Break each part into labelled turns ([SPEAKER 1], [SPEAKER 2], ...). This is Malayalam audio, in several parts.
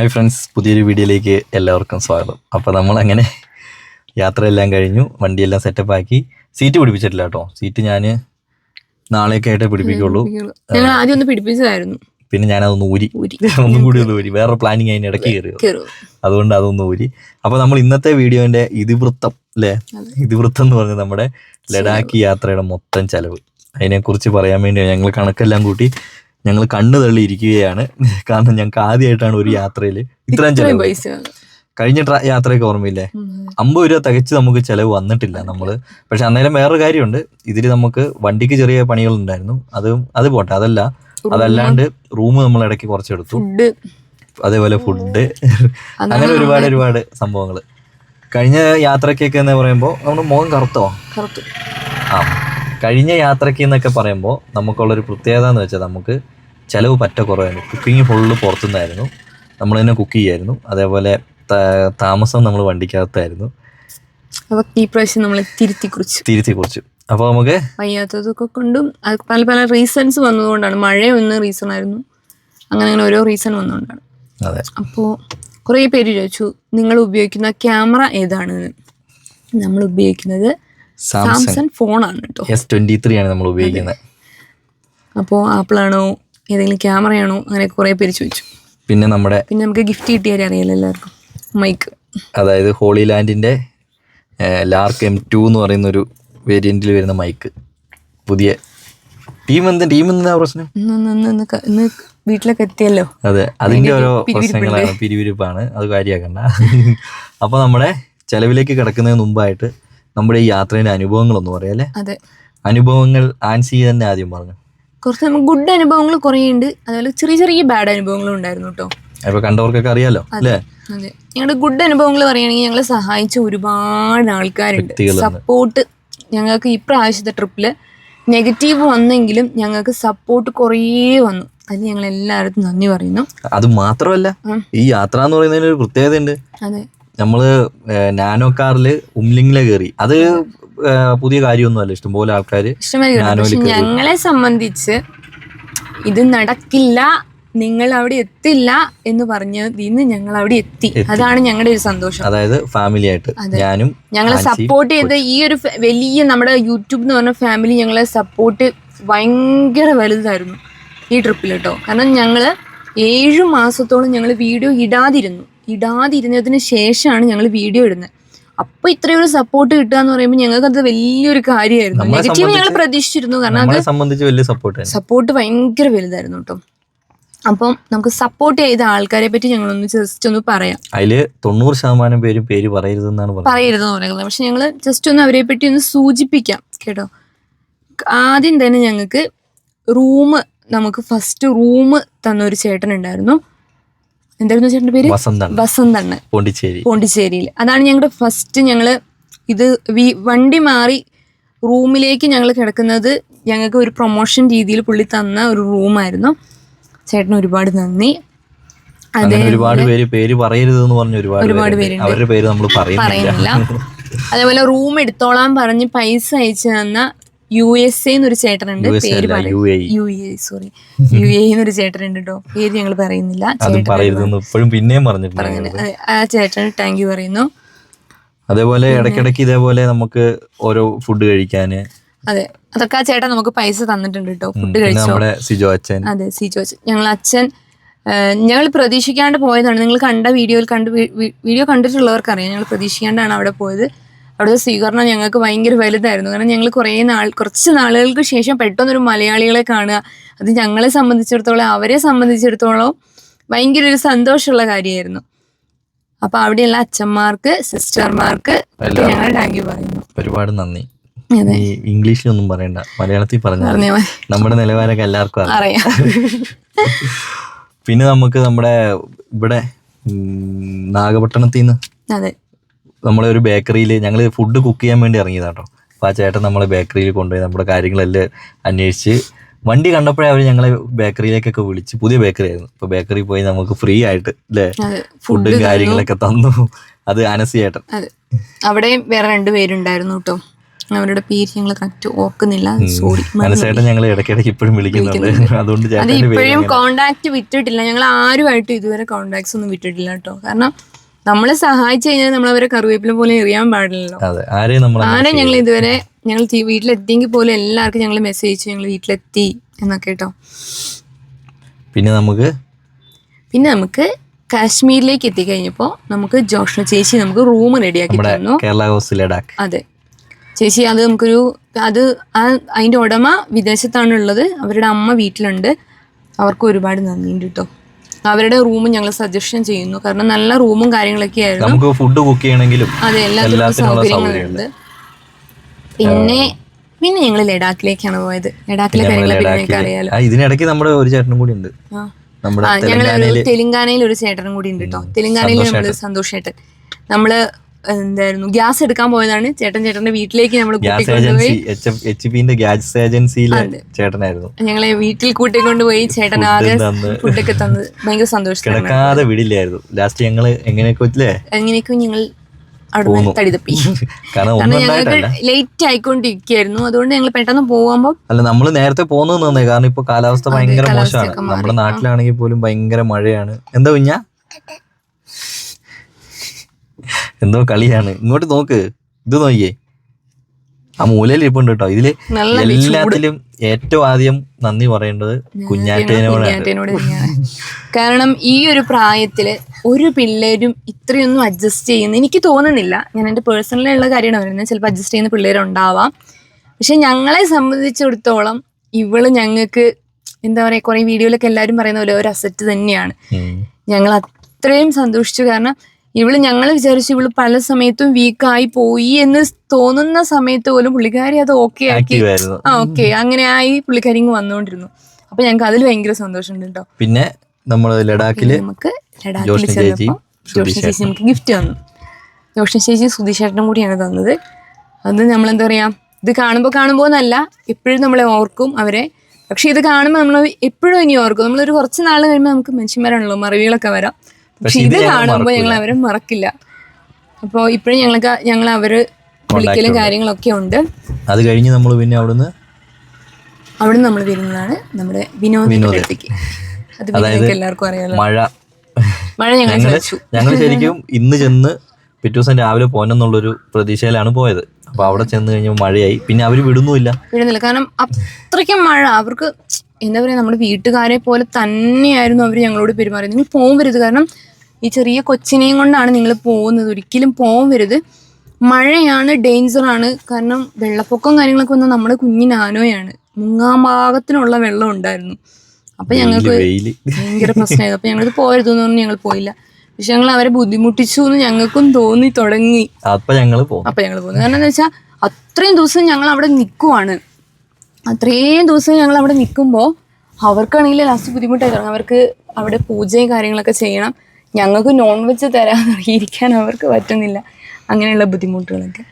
[SPEAKER 1] ഹായ് ഫ്രണ്ട്സ് പുതിയൊരു വീഡിയോയിലേക്ക് എല്ലാവർക്കും സ്വാഗതം. അപ്പോൾ നമ്മൾ അങ്ങനെ യാത്രയെല്ലാം കഴിഞ്ഞു വണ്ടിയെല്ലാം സെറ്റപ്പ് ആക്കി സീറ്റ് പിടിപ്പിച്ചിട്ടില്ല കേട്ടോ. സീറ്റ് ഞാൻ നാളെയൊക്കെ ആയിട്ടേ പിടിപ്പിക്കുള്ളൂ.
[SPEAKER 2] ഞങ്ങൾ ആദ്യം ഒന്ന് പിടിപ്പിച്ചതായിരുന്നു.
[SPEAKER 1] പിന്നെ ഞാനതൊന്ന് ഊരി.
[SPEAKER 2] ഊരി.
[SPEAKER 1] ഒന്നും കൂടി ഒന്ന് ഊരി. വേറെ പ്ലാനിങ് അതിന് ഇടയ്ക്ക് കയറി അതുകൊണ്ട് അതൊന്ന് ഊരി. അപ്പോൾ നമ്മൾ ഇന്നത്തെ വീഡിയോന്റെ ഇതിവൃത്തം അല്ലേ ഇതിവൃത്തം എന്ന് പറഞ്ഞാൽ നമ്മുടെ ലഡാക്ക് യാത്രയുടെ മൊത്തം ചെലവ്. അതിനെക്കുറിച്ച് പറയാൻ വേണ്ടി ഞങ്ങൾ കണക്കെല്ലാം കൂട്ടി ഞങ്ങൾ കണ്ണു തള്ളി ഇരിക്കുകയാണ്. കാരണം ഞങ്ങൾക്ക് ആദ്യമായിട്ടാണ് ഒരു യാത്രയിൽ ഇത്രയും ചെലവ്. കഴിഞ്ഞ യാത്രയൊക്കെ ഓർമ്മയില്ലേ? അമ്പത് രൂപ തികച്ച് നമുക്ക് ചിലവ് വന്നിട്ടില്ല നമ്മൾ പക്ഷെ അന്നേരം വേറൊരു കാര്യമുണ്ട്. ഇതിൽ നമുക്ക് വണ്ടിക്ക് ചെറിയ പണികൾ ഉണ്ടായിരുന്നു അത് അത് പോട്ടെ അതല്ല. അതല്ലാണ്ട് റൂം നമ്മൾ ഇടയ്ക്ക് കുറച്ചെടുത്തു. അതേപോലെ ഫുഡ്. അങ്ങനെ ഒരുപാട് ഒരുപാട് സംഭവങ്ങൾ കഴിഞ്ഞ യാത്രക്കൊക്കെ എന്ന് പറയുമ്പോൾ നമ്മുടെ മോൻ കറുത്തോ?
[SPEAKER 2] കറുത്തു.
[SPEAKER 1] ആ. കഴിഞ്ഞ യാത്രയ്ക്ക് എന്നൊക്കെ പറയുമ്പോൾ നമുക്കുള്ളൊരു പ്രത്യേകത എന്ന് വെച്ചാൽ നമുക്ക് ചിലവ് പറ്റ കുറവായിരുന്നു. കുക്കിംഗ് ഫുള്ള് പുറത്തുനിന്നായിരുന്നു. നമ്മൾ തന്നെ കുക്ക് ചെയ്യായിരുന്നു. അതേപോലെ താമസം നമ്മൾ വണ്ടിക്കകത്തായിരുന്നു.
[SPEAKER 2] അപ്പോൾ ഈ പ്രാവശ്യം നമ്മൾ തിരുത്തി കുറിച്ചു
[SPEAKER 1] തിരുത്തി കുറിച്ചു അപ്പോൾ നമുക്ക്
[SPEAKER 2] വയ്യാത്തതൊക്കെ കൊണ്ടും അത് പല പല റീസൺസ് വന്നതുകൊണ്ടാണ്. മഴ ഒന്ന് റീസൺ ആയിരുന്നു. അങ്ങനെ അങ്ങനെ ഓരോ റീസൺ വന്നുകൊണ്ടാണ്
[SPEAKER 1] അതെ.
[SPEAKER 2] അപ്പോൾ കുറേ പേര് ചോദിച്ചു നിങ്ങൾ ഉപയോഗിക്കുന്ന ക്യാമറ ഏതാണ് നമ്മൾ ഉപയോഗിക്കുന്നത്
[SPEAKER 1] സാംസങ്
[SPEAKER 2] ഫോണാണ് കേട്ടോ.
[SPEAKER 1] എസ് ട്വന്റി ത്രീ ആണ് നമ്മൾ ഉപയോഗിക്കുന്നത്.
[SPEAKER 2] അപ്പോൾ ആപ്പിളാണോ ഏതെങ്കിലും ക്യാമറയാണോ അങ്ങനെ കുറേ പേര് ചോദിച്ചു.
[SPEAKER 1] പിന്നെ നമ്മുടെ
[SPEAKER 2] പിന്നെ നമുക്ക് ഗിഫ്റ്റ് കിട്ടിയാൽ അറിയാലോ എല്ലാവർക്കും. മൈക്ക്
[SPEAKER 1] അതായത് ഹോളി ലാൻഡിന്റെ ലാർക്ക് എം ടു എന്ന് പറയുന്ന ഒരു വേരിയന്റിൽ വരുന്ന മൈക്ക് പുതിയ ടീം എന്താ ടീം എന്താ പ്രശ്നം?
[SPEAKER 2] വീട്ടിലൊക്കെ എത്തിയല്ലോ.
[SPEAKER 1] അതെ. അതിന്റെ ഓരോ. പ്രശ്നങ്ങളാണ്. പിരിവിരിപ്പാണ് അത് കാര്യമാക്കണ്ട. അപ്പൊ നമ്മുടെ ചെലവിലേക്ക് കിടക്കുന്നതിന് മുമ്പായിട്ട് നമ്മുടെ ഈ യാത്രയുടെ അനുഭവങ്ങളൊന്നും പറയാം അല്ലേ?
[SPEAKER 2] അതെ.
[SPEAKER 1] അനുഭവങ്ങൾ ആൻസി തന്നെ ആദ്യം പറഞ്ഞു.
[SPEAKER 2] കുറച്ച് നമുക്ക് ഗുഡ് അനുഭവങ്ങൾ കുറേ ഉണ്ട് അതുപോലെ ചെറിയ ചെറിയ ബാഡ് അനുഭവങ്ങളും ഉണ്ടായിരുന്നു കേട്ടോ.
[SPEAKER 1] അപ്പൊ കണ്ടവർക്കൊക്കെ അറിയാലോ അല്ലേ?
[SPEAKER 2] ഞങ്ങളുടെ ഗുഡ് അനുഭവങ്ങൾ പറയുകയാണെങ്കിൽ ഞങ്ങളെ സഹായിച്ച ഒരുപാട് ആൾക്കാരുണ്ട്. സപ്പോർട്ട് ഞങ്ങൾക്ക് ഈ പ്രാവശ്യത്തെ ട്രിപ്പിൽ നെഗറ്റീവ് വന്നെങ്കിലും ഞങ്ങൾക്ക് സപ്പോർട്ട് കുറേ വന്നു. അതിന് ഞങ്ങൾ എല്ലായിടത്തും നന്ദി പറയുന്നു.
[SPEAKER 1] അത് മാത്രമല്ല ഈ യാത്ര എന്ന് പറയുന്നതിന് ഒരു പ്രത്യേകത ഉണ്ട്
[SPEAKER 2] അതെ.
[SPEAKER 1] നമ്മൾ നാനോ കാറിൽ ഉംലിംഗിലെ കയറി അത് പുതിയ കാര്യമൊന്നുമല്ല. ഇഷ്ടംപോലെ കയറി.
[SPEAKER 2] ഞങ്ങളെ സംബന്ധിച്ച് ഇത് നടക്കില്ല നിങ്ങൾ അവിടെ എത്തില്ല എന്ന് പറഞ്ഞതിൽ നിന്ന് ഞങ്ങൾ അവിടെ എത്തി. അതാണ് ഞങ്ങളുടെ ഒരു സന്തോഷം.
[SPEAKER 1] അതായത് ഫാമിലി ആയിട്ട്. ഞാനും
[SPEAKER 2] ഞങ്ങളെ സപ്പോർട്ട് ചെയ്ത ഈ ഒരു വലിയ നമ്മുടെ യൂട്യൂബ് എന്ന് പറഞ്ഞ ഫാമിലി ഞങ്ങളെ സപ്പോർട്ട് ഭയങ്കര വലുതായിരുന്നു ഈ ട്രിപ്പിൽ കേട്ടോ. കാരണം ഞങ്ങൾ ഏഴു മാസത്തോളം ഞങ്ങൾ വീഡിയോ ഇടാതിരുന്നു. ഇടാതിരുന്നതിന് ശേഷമാണ് ഞങ്ങൾ വീഡിയോ ഇടുന്നത്. അപ്പൊ ഇത്രയൊരു സപ്പോർട്ട് കിട്ടുക എന്ന് പറയുമ്പോൾ ഞങ്ങൾക്ക് അത് വലിയൊരു കാര്യമായിരുന്നു നെഗറ്റീവ് ഞങ്ങൾ പ്രതീക്ഷിച്ചിരുന്നു. കാരണം അത്
[SPEAKER 1] സംബന്ധിച്ച് വലിയ സപ്പോർട്ട്
[SPEAKER 2] സപ്പോർട്ട് ഭയങ്കര വലുതായിരുന്നു കേട്ടോ. അപ്പം നമുക്ക് സപ്പോർട്ട് ചെയ്ത ആൾക്കാരെ പറ്റി ഞങ്ങൾ ഒന്ന് ജസ്റ്റ് ഒന്ന് പറയാം.
[SPEAKER 1] അതിൽ തൊണ്ണൂറ് ശതമാനം പേരും പേര് പറയരുതെന്നാണ്
[SPEAKER 2] പറയരുതെന്ന് പറയുന്നത് പക്ഷെ ഞങ്ങൾ ജസ്റ്റ് ഒന്ന് അവരെ പറ്റി ഒന്ന് സൂചിപ്പിക്കാം കേട്ടോ. ആദ്യം തന്നെ ഞങ്ങൾക്ക് റൂം നമുക്ക് ഫസ്റ്റ് റൂം തന്ന ഒരു ചേട്ടൻ ഉണ്ടായിരുന്നു. എന്തായിരുന്നു ചേട്ടന്റെ പേര്?
[SPEAKER 1] വസന്താണ് പോണ്ടിച്ചേരി.
[SPEAKER 2] പോണ്ടിച്ചേരിയിൽ. അതാണ് ഞങ്ങളുടെ ഫസ്റ്റ് ഞങ്ങൾ ഇത് വണ്ടി മാറി റൂമിലേക്ക് ഞങ്ങൾ കിടക്കുന്നത് ഞങ്ങൾക്ക് ഒരു പ്രൊമോഷൻ രീതിയിൽ പുള്ളി തന്ന ഒരു റൂമായിരുന്നു ചേട്ടന് ഒരുപാട് നന്ദി. അതെ
[SPEAKER 1] ഒരുപാട് പേര് പേര് പറയരുതെന്ന് പറഞ്ഞ ഒരുപാട്. പേരുണ്ട്. അവരുടെ പേര് നമ്മൾ പറയുന്നില്ല.
[SPEAKER 2] പറയുന്നില്ല. അതേപോലെ റൂം എടുത്തോളാൻ പറഞ്ഞ് പൈസ അയച്ചു തന്ന യു എസ് എ എന്നൊരു ചേട്ടനുണ്ട്. പേര് U A sorry U A എന്നൊരു ചേട്ടനുണ്ട്? കേട്ടോ പേര് ഞങ്ങൾ പറയുന്നില്ല. ചേട്ടൻ
[SPEAKER 1] ഇപ്പോഴും പിന്നെയും പറഞ്ഞിട്ടുണ്ട്
[SPEAKER 2] ആ ചേട്ടന് താങ്ക് യു പറയുന്നു.
[SPEAKER 1] അതേപോലെ ഇടയ്ക്കിടയ്ക്ക് ഇതേപോലെ നമുക്ക് ഓരോ ഫുഡ് കഴിക്കാന്.
[SPEAKER 2] അതെ അതൊക്കെ ആ ചേട്ടൻ നമുക്ക് പൈസ തന്നിട്ടുണ്ട് കേട്ടോ ഫുഡ് കഴിച്ചോ?
[SPEAKER 1] സിജോ അച്ഛൻ.
[SPEAKER 2] അതെ സി അച്ഛൻ. ഞങ്ങൾ അച്ഛൻ ഞങ്ങൾ പ്രതീക്ഷിക്കാണ്ട് പോയതാണ്. നിങ്ങൾ കണ്ട വീഡിയോയിൽ കണ്ട് വീഡിയോ കണ്ടിട്ടുള്ളവർക്കറിയാം. ഞങ്ങൾ പ്രതീക്ഷിക്കാണ്ടാണ് അവിടെ പോയത്. അവിടുത്തെ സ്വീകരണം ഞങ്ങൾക്ക് ഭയങ്കര വലുതായിരുന്നു. കാരണം ഞങ്ങൾ കുറേ നാൾ കുറച്ച് നാളുകൾക്ക് ശേഷം പെട്ടെന്നൊരു മലയാളികളെ കാണുക. അത് ഞങ്ങളെ സംബന്ധിച്ചിടത്തോളം അവരെ സംബന്ധിച്ചിടത്തോളം ഭയങ്കര ഒരു സന്തോഷമുള്ള കാര്യമായിരുന്നു. അപ്പൊ അവിടെയുള്ള അച്ഛന്മാർക്ക് സിസ്റ്റർമാർക്ക് ഞങ്ങൾ താങ്ക് പറയുന്നു.
[SPEAKER 1] ഒരുപാട് നന്ദി. ഇംഗ്ലീഷിലൊന്നും പറയണ്ട. മലയാളത്തിൽ പറഞ്ഞാൽ നമ്മുടെ നിലവാരമൊക്കെ എല്ലാവർക്കും അറിയാം. പിന്നെ നമുക്ക് നമ്മുടെ ഇവിടെ നാഗപട്ടണത്തിൽ നിന്ന്
[SPEAKER 2] അതെ.
[SPEAKER 1] നമ്മളെ ഒരു ബേക്കറിയിൽ ഞങ്ങൾ ഫുഡ് കുക്ക് ചെയ്യാൻ വേണ്ടി ഇറങ്ങിയതാട്ടോ അപ്പോൾ ആ ചേട്ടൻ നമ്മളെ ബേക്കറിയിൽ കൊണ്ടുപോയി നമ്മുടെ കാര്യങ്ങളെല്ലാം അന്വേഷിച്ച് വണ്ടി കണ്ടപ്പോഴേ അവർ ഞങ്ങളെ ബേക്കറിയിലേക്കൊക്കെ വിളിച്ച് പുതിയ ബേക്കറി ആയിരുന്നു. അപ്പോൾ ബേക്കറി പോയി നമുക്ക് ഫ്രീ ആയിട്ട് അല്ലേ ഫുഡും കാര്യങ്ങളൊക്കെ തന്നു. അത് അനസി ചേട്ടൻ.
[SPEAKER 2] അവിടെയും വേറെ രണ്ടുപേരുണ്ടായിരുന്നു കേട്ടോ അവരുടെ പേര് ഞങ്ങൾ കറക്റ്റ് ഓർക്കുന്നില്ല. സോറി
[SPEAKER 1] മനസ്സേട്ടൻ ഞങ്ങൾ ഇടയ്ക്കിടയ്ക്ക് ഇപ്പോഴും വിളിക്കുന്നുണ്ട്. അതുകൊണ്ട്
[SPEAKER 2] അത് ഇപ്പോഴും കോണ്ടാക്ട് വിട്ടിട്ടില്ല. ഞങ്ങൾ ആരുമായിട്ട് ഇതുവരെ കോണ്ടാക്ട്സ് ഒന്നും വിട്ടിട്ടില്ല കേട്ടോ കാരണം നമ്മളെ സഹായിച്ചു കഴിഞ്ഞാൽ നമ്മൾ അവരെ കറിവേപ്പില പോലെ എറിയാൻ പാടില്ലല്ലോ.
[SPEAKER 1] അതെ ആരെയും നമ്മൾ
[SPEAKER 2] ആരെ ഞങ്ങൾ ഇതുവരെ ഞങ്ങൾ വീട്ടിലെത്തിയെങ്കിൽ പോലും എല്ലാവർക്കും ഞങ്ങൾ മെസ്സേജ് ഞങ്ങൾ വീട്ടിലെത്തി എന്നൊക്കെ കേട്ടോ.
[SPEAKER 1] പിന്നെ നമുക്ക്?
[SPEAKER 2] പിന്നെ നമുക്ക് കാശ്മീരിലേക്ക് എത്തിക്കഴിഞ്ഞപ്പോൾ നമുക്ക് ജോഷ്ണ ചേച്ചി നമുക്ക് റൂം റെഡിയാക്കി തന്നു.
[SPEAKER 1] കേരള
[SPEAKER 2] അതെ. ചേച്ചി അത് നമുക്കൊരു അത് ആ അതിന്റെ ഉടമ വിദേശത്താണ് ഉള്ളത് അവരുടെ അമ്മ വീട്ടിലുണ്ട്. അവർക്ക് ഒരുപാട് നന്ദിയുണ്ട് കേട്ടോ. അവരുടെ റൂം ഞങ്ങൾ സജഷൻ ചെയ്യുന്നു. കാരണം നല്ല റൂമും കാര്യങ്ങളൊക്കെ ആയിരുന്നു.
[SPEAKER 1] നമുക്ക് ഫുഡ് കുക്ക് ചെയ്യണമെങ്കിലും
[SPEAKER 2] അതെ എല്ലാത്തിനും സൗകര്യങ്ങളുണ്ട്. പിന്നെ പിന്നെ ഞങ്ങൾ ലഡാക്കിലേക്കാണ് പോയത്. ലഡാക്കിലെ കാര്യങ്ങളൊക്കെ അറിയാലോ
[SPEAKER 1] ഇതിനിടയ്ക്ക് നമ്മുടെ ഒരു ചേട്ടനും കൂടി ഉണ്ട്.
[SPEAKER 2] ഞങ്ങൾ തെലുങ്കാനയിൽ ഒരു ചേട്ടനും കൂടി ഉണ്ട് കേട്ടോ തെലുങ്കാനയിൽ നമ്മൾ സന്തോഷേട്ടൻ നമ്മൾ എന്തായിരുന്നു? ഗ്യാസ് എടുക്കാൻ പോയതാണ്. ചേട്ടൻ ചേട്ടന്റെ വീട്ടിലേക്ക് നമ്മൾ കൂട്ടിക്കൊണ്ടുപോയി.
[SPEAKER 1] ചേട്ടനായിരുന്നു.
[SPEAKER 2] ഞങ്ങളെ വീട്ടിൽ കൂട്ടിക്കൊണ്ടുപോയി ചേട്ടൻ ആകെ
[SPEAKER 1] തന്ന്.
[SPEAKER 2] ഫുഡൊക്കെ തന്നത് ഭയങ്കര സന്തോഷം
[SPEAKER 1] കിടക്കാതെ വിടില്ലായിരുന്നു. ലാസ്റ്റ് ഞങ്ങൾ എങ്ങനെയൊക്കെ
[SPEAKER 2] ഞങ്ങൾ തടി തപ്പി
[SPEAKER 1] കാരണം
[SPEAKER 2] ഞങ്ങൾക്ക് ലേറ്റ് ആയിക്കൊണ്ടിരിക്കുകയായിരുന്നു. അതുകൊണ്ട് ഞങ്ങൾ പെട്ടെന്ന് പോകുമ്പോൾ
[SPEAKER 1] അല്ല നമ്മൾ നേരത്തെ പോകുന്നത് നന്നേ കാരണം ഇപ്പൊ കാലാവസ്ഥ ഭയങ്കര മോശമാണ്. നമ്മുടെ നാട്ടിലാണെങ്കിൽ പോലും ഭയങ്കര മഴയാണ്. എന്താ കുഞ്ഞ? എന്തോ കളിയാണ്. ഇങ്ങോട്ട് നോക്ക്. ഇത് നോക്കിയേ. ആ മൂലയിൽ ഇരിപ്പുണ്ട് കേട്ടോ.
[SPEAKER 2] ഇതിൽ
[SPEAKER 1] എല്ലാത്തിലും ഏറ്റവും ആദ്യം നന്ദി പറയേണ്ടത് കുഞ്ഞാറ്റേനോടാണ്
[SPEAKER 2] കുഞ്ഞാറ്റേനോട് കാരണം ഈ ഒരു പ്രായത്തിൽ ഒരു പിള്ളേരും ഇത്രയൊന്നും അഡ്ജസ്റ്റ് ചെയ്യുന്ന എനിക്ക് തോന്നുന്നില്ല. ഞാൻ എന്റെ പേഴ്സണലുള്ള കാര്യമാണ് പറയുന്നത്. ചിലപ്പോൾ അഡ്ജസ്റ്റ് ചെയ്യുന്ന പിള്ളേരുണ്ടാവാം. പക്ഷെ ഞങ്ങളെ സംബന്ധിച്ചിടത്തോളം ഇവൾ ഞങ്ങൾക്ക് എന്താ പറയുക കുറേ വീഡിയോയിലൊക്കെ എല്ലാവരും പറയുന്ന പോലെ ഒരു അസറ്റ് തന്നെയാണ്. ഞങ്ങൾ അത്രയും സന്തോഷിച്ചു. കാരണം ഇവൾ ഞങ്ങൾ വിചാരിച്ചു ഇവൾ പല സമയത്തും വീക്കായി പോയി എന്ന് തോന്നുന്ന സമയത്ത് പോലും പുള്ളിക്കാരി അത് ഓക്കെ ആക്കി. ആ ഓക്കെ അങ്ങനെ ആയി പുള്ളിക്കാരി ഇങ്ങ് വന്നുകൊണ്ടിരുന്നു അപ്പൊ ഞങ്ങൾക്ക് അതിൽ ഭയങ്കര സന്തോഷമുണ്ട് കേട്ടോ
[SPEAKER 1] പിന്നെ നമ്മൾ ലഡാക്കിൽ
[SPEAKER 2] നമുക്ക് ലഡാക്കിൽ ചെന്നപ്പോൾ ജോഷ്ണ ചേച്ചി നമുക്ക് ഗിഫ്റ്റ് തന്നു. ജോഷ്ണ ചേച്ചി സുധീഷേട്ടനും കൂടിയാണ് തന്നത്. അത് നമ്മൾ എന്താ പറയാ ഇത് കാണുമ്പോൾ കാണുമ്പോൾ എന്നല്ല എപ്പോഴും നമ്മളെ ഓർക്കും അവരെ. പക്ഷെ ഇത് കാണുമ്പോൾ നമ്മൾ എപ്പോഴും ഇനി ഓർക്കും. നമ്മളൊരു കുറച്ച് നാൾ കഴിയുമ്പോൾ നമുക്ക് മനുഷ്യന്മാരാണല്ലോ മറവികളൊക്കെ വരാം. പക്ഷെ ഇത് കാണുമ്പോൾ ഞങ്ങൾ അവരെ മറക്കില്ല. അപ്പോൾ ഇപ്പോഴും ഞങ്ങൾക്ക് ഞങ്ങൾ അവർ വിളിക്കലും കാര്യങ്ങളൊക്കെ ഉണ്ട്.
[SPEAKER 1] അത് കഴിഞ്ഞ് നമ്മൾ പിന്നെ അവിടുന്ന്
[SPEAKER 2] അവിടെ നമ്മൾ വരുന്നതാണ് നമ്മുടെ വിനോദിന്റെ അടുത്തേക്ക് അത് എല്ലാവർക്കും അറിയാലോ.
[SPEAKER 1] മഴ.
[SPEAKER 2] മഴ ഞങ്ങൾ
[SPEAKER 1] ഞങ്ങൾ ശരിക്കും ഇന്ന് ചെന്ന് പിറ്റേ ദിവസം രാവിലെ പോനെന്നുള്ളൊരു പ്രതീക്ഷയിലാണ് പോയത്. അപ്പൊ അവിടെ ചെന്ന് കഴിഞ്ഞാൽ മഴയായി. പിന്നെ അവർ വിടുന്നുമില്ല.
[SPEAKER 2] വിടുന്നില്ല. കാരണം അത്രയ്ക്കും മഴ. അവർക്ക് എന്താ പറയാ നമ്മുടെ വീട്ടുകാരെ പോലെ തന്നെയായിരുന്നു അവർ ഞങ്ങളോട് പെരുമാറിയത്. നിങ്ങൾ പോകരുത് കാരണം ഈ ചെറിയ കൊച്ചിനെയും കൊണ്ടാണ് നിങ്ങൾ പോകുന്നത്. ഒരിക്കലും പോകരുത് മഴയാണ് ഡേഞ്ചറാണ് കാരണം വെള്ളപ്പൊക്കം കാര്യങ്ങളൊക്കെ വന്നാൽ നമ്മുടെ കുഞ്ഞിന് ആനോയാണ്. ഭാഗത്തിനുള്ള പാകത്തിനുള്ള വെള്ളം ഉണ്ടായിരുന്നു. അപ്പൊ ഞങ്ങൾക്ക് ഭയങ്കര പ്രശ്നമായിരുന്നു. അപ്പൊ ഞങ്ങൾ എന്ന് പറഞ്ഞ് ഞങ്ങൾ പോയില്ല. പക്ഷെ ഞങ്ങൾ അവരെ ബുദ്ധിമുട്ടിച്ചു എന്ന് ഞങ്ങൾക്കും തോന്നി തുടങ്ങി.
[SPEAKER 1] അപ്പൊ ഞങ്ങൾ പോകും
[SPEAKER 2] അപ്പൊ ഞങ്ങൾ പോകുന്നത് കാരണം എന്താ വെച്ചാൽ അത്രയും ദിവസം ഞങ്ങൾ അവിടെ നിൽക്കുവാണ് അത്രയും ദിവസം ഞങ്ങൾ അവിടെ നിൽക്കുമ്പോൾ അവർക്കാണെങ്കിൽ ലാസ്റ്റ് ബുദ്ധിമുട്ടായി തുടങ്ങും. അവർക്ക് അവിടെ പൂജയും കാര്യങ്ങളൊക്കെ ചെയ്യണം. ഞങ്ങൾക്ക് നോൺ വെജ് തരാൻ ഇരിക്കാൻ അവർക്ക് പറ്റുന്നില്ല. അങ്ങനെയുള്ള ബുദ്ധിമുട്ടുകളൊക്കെ.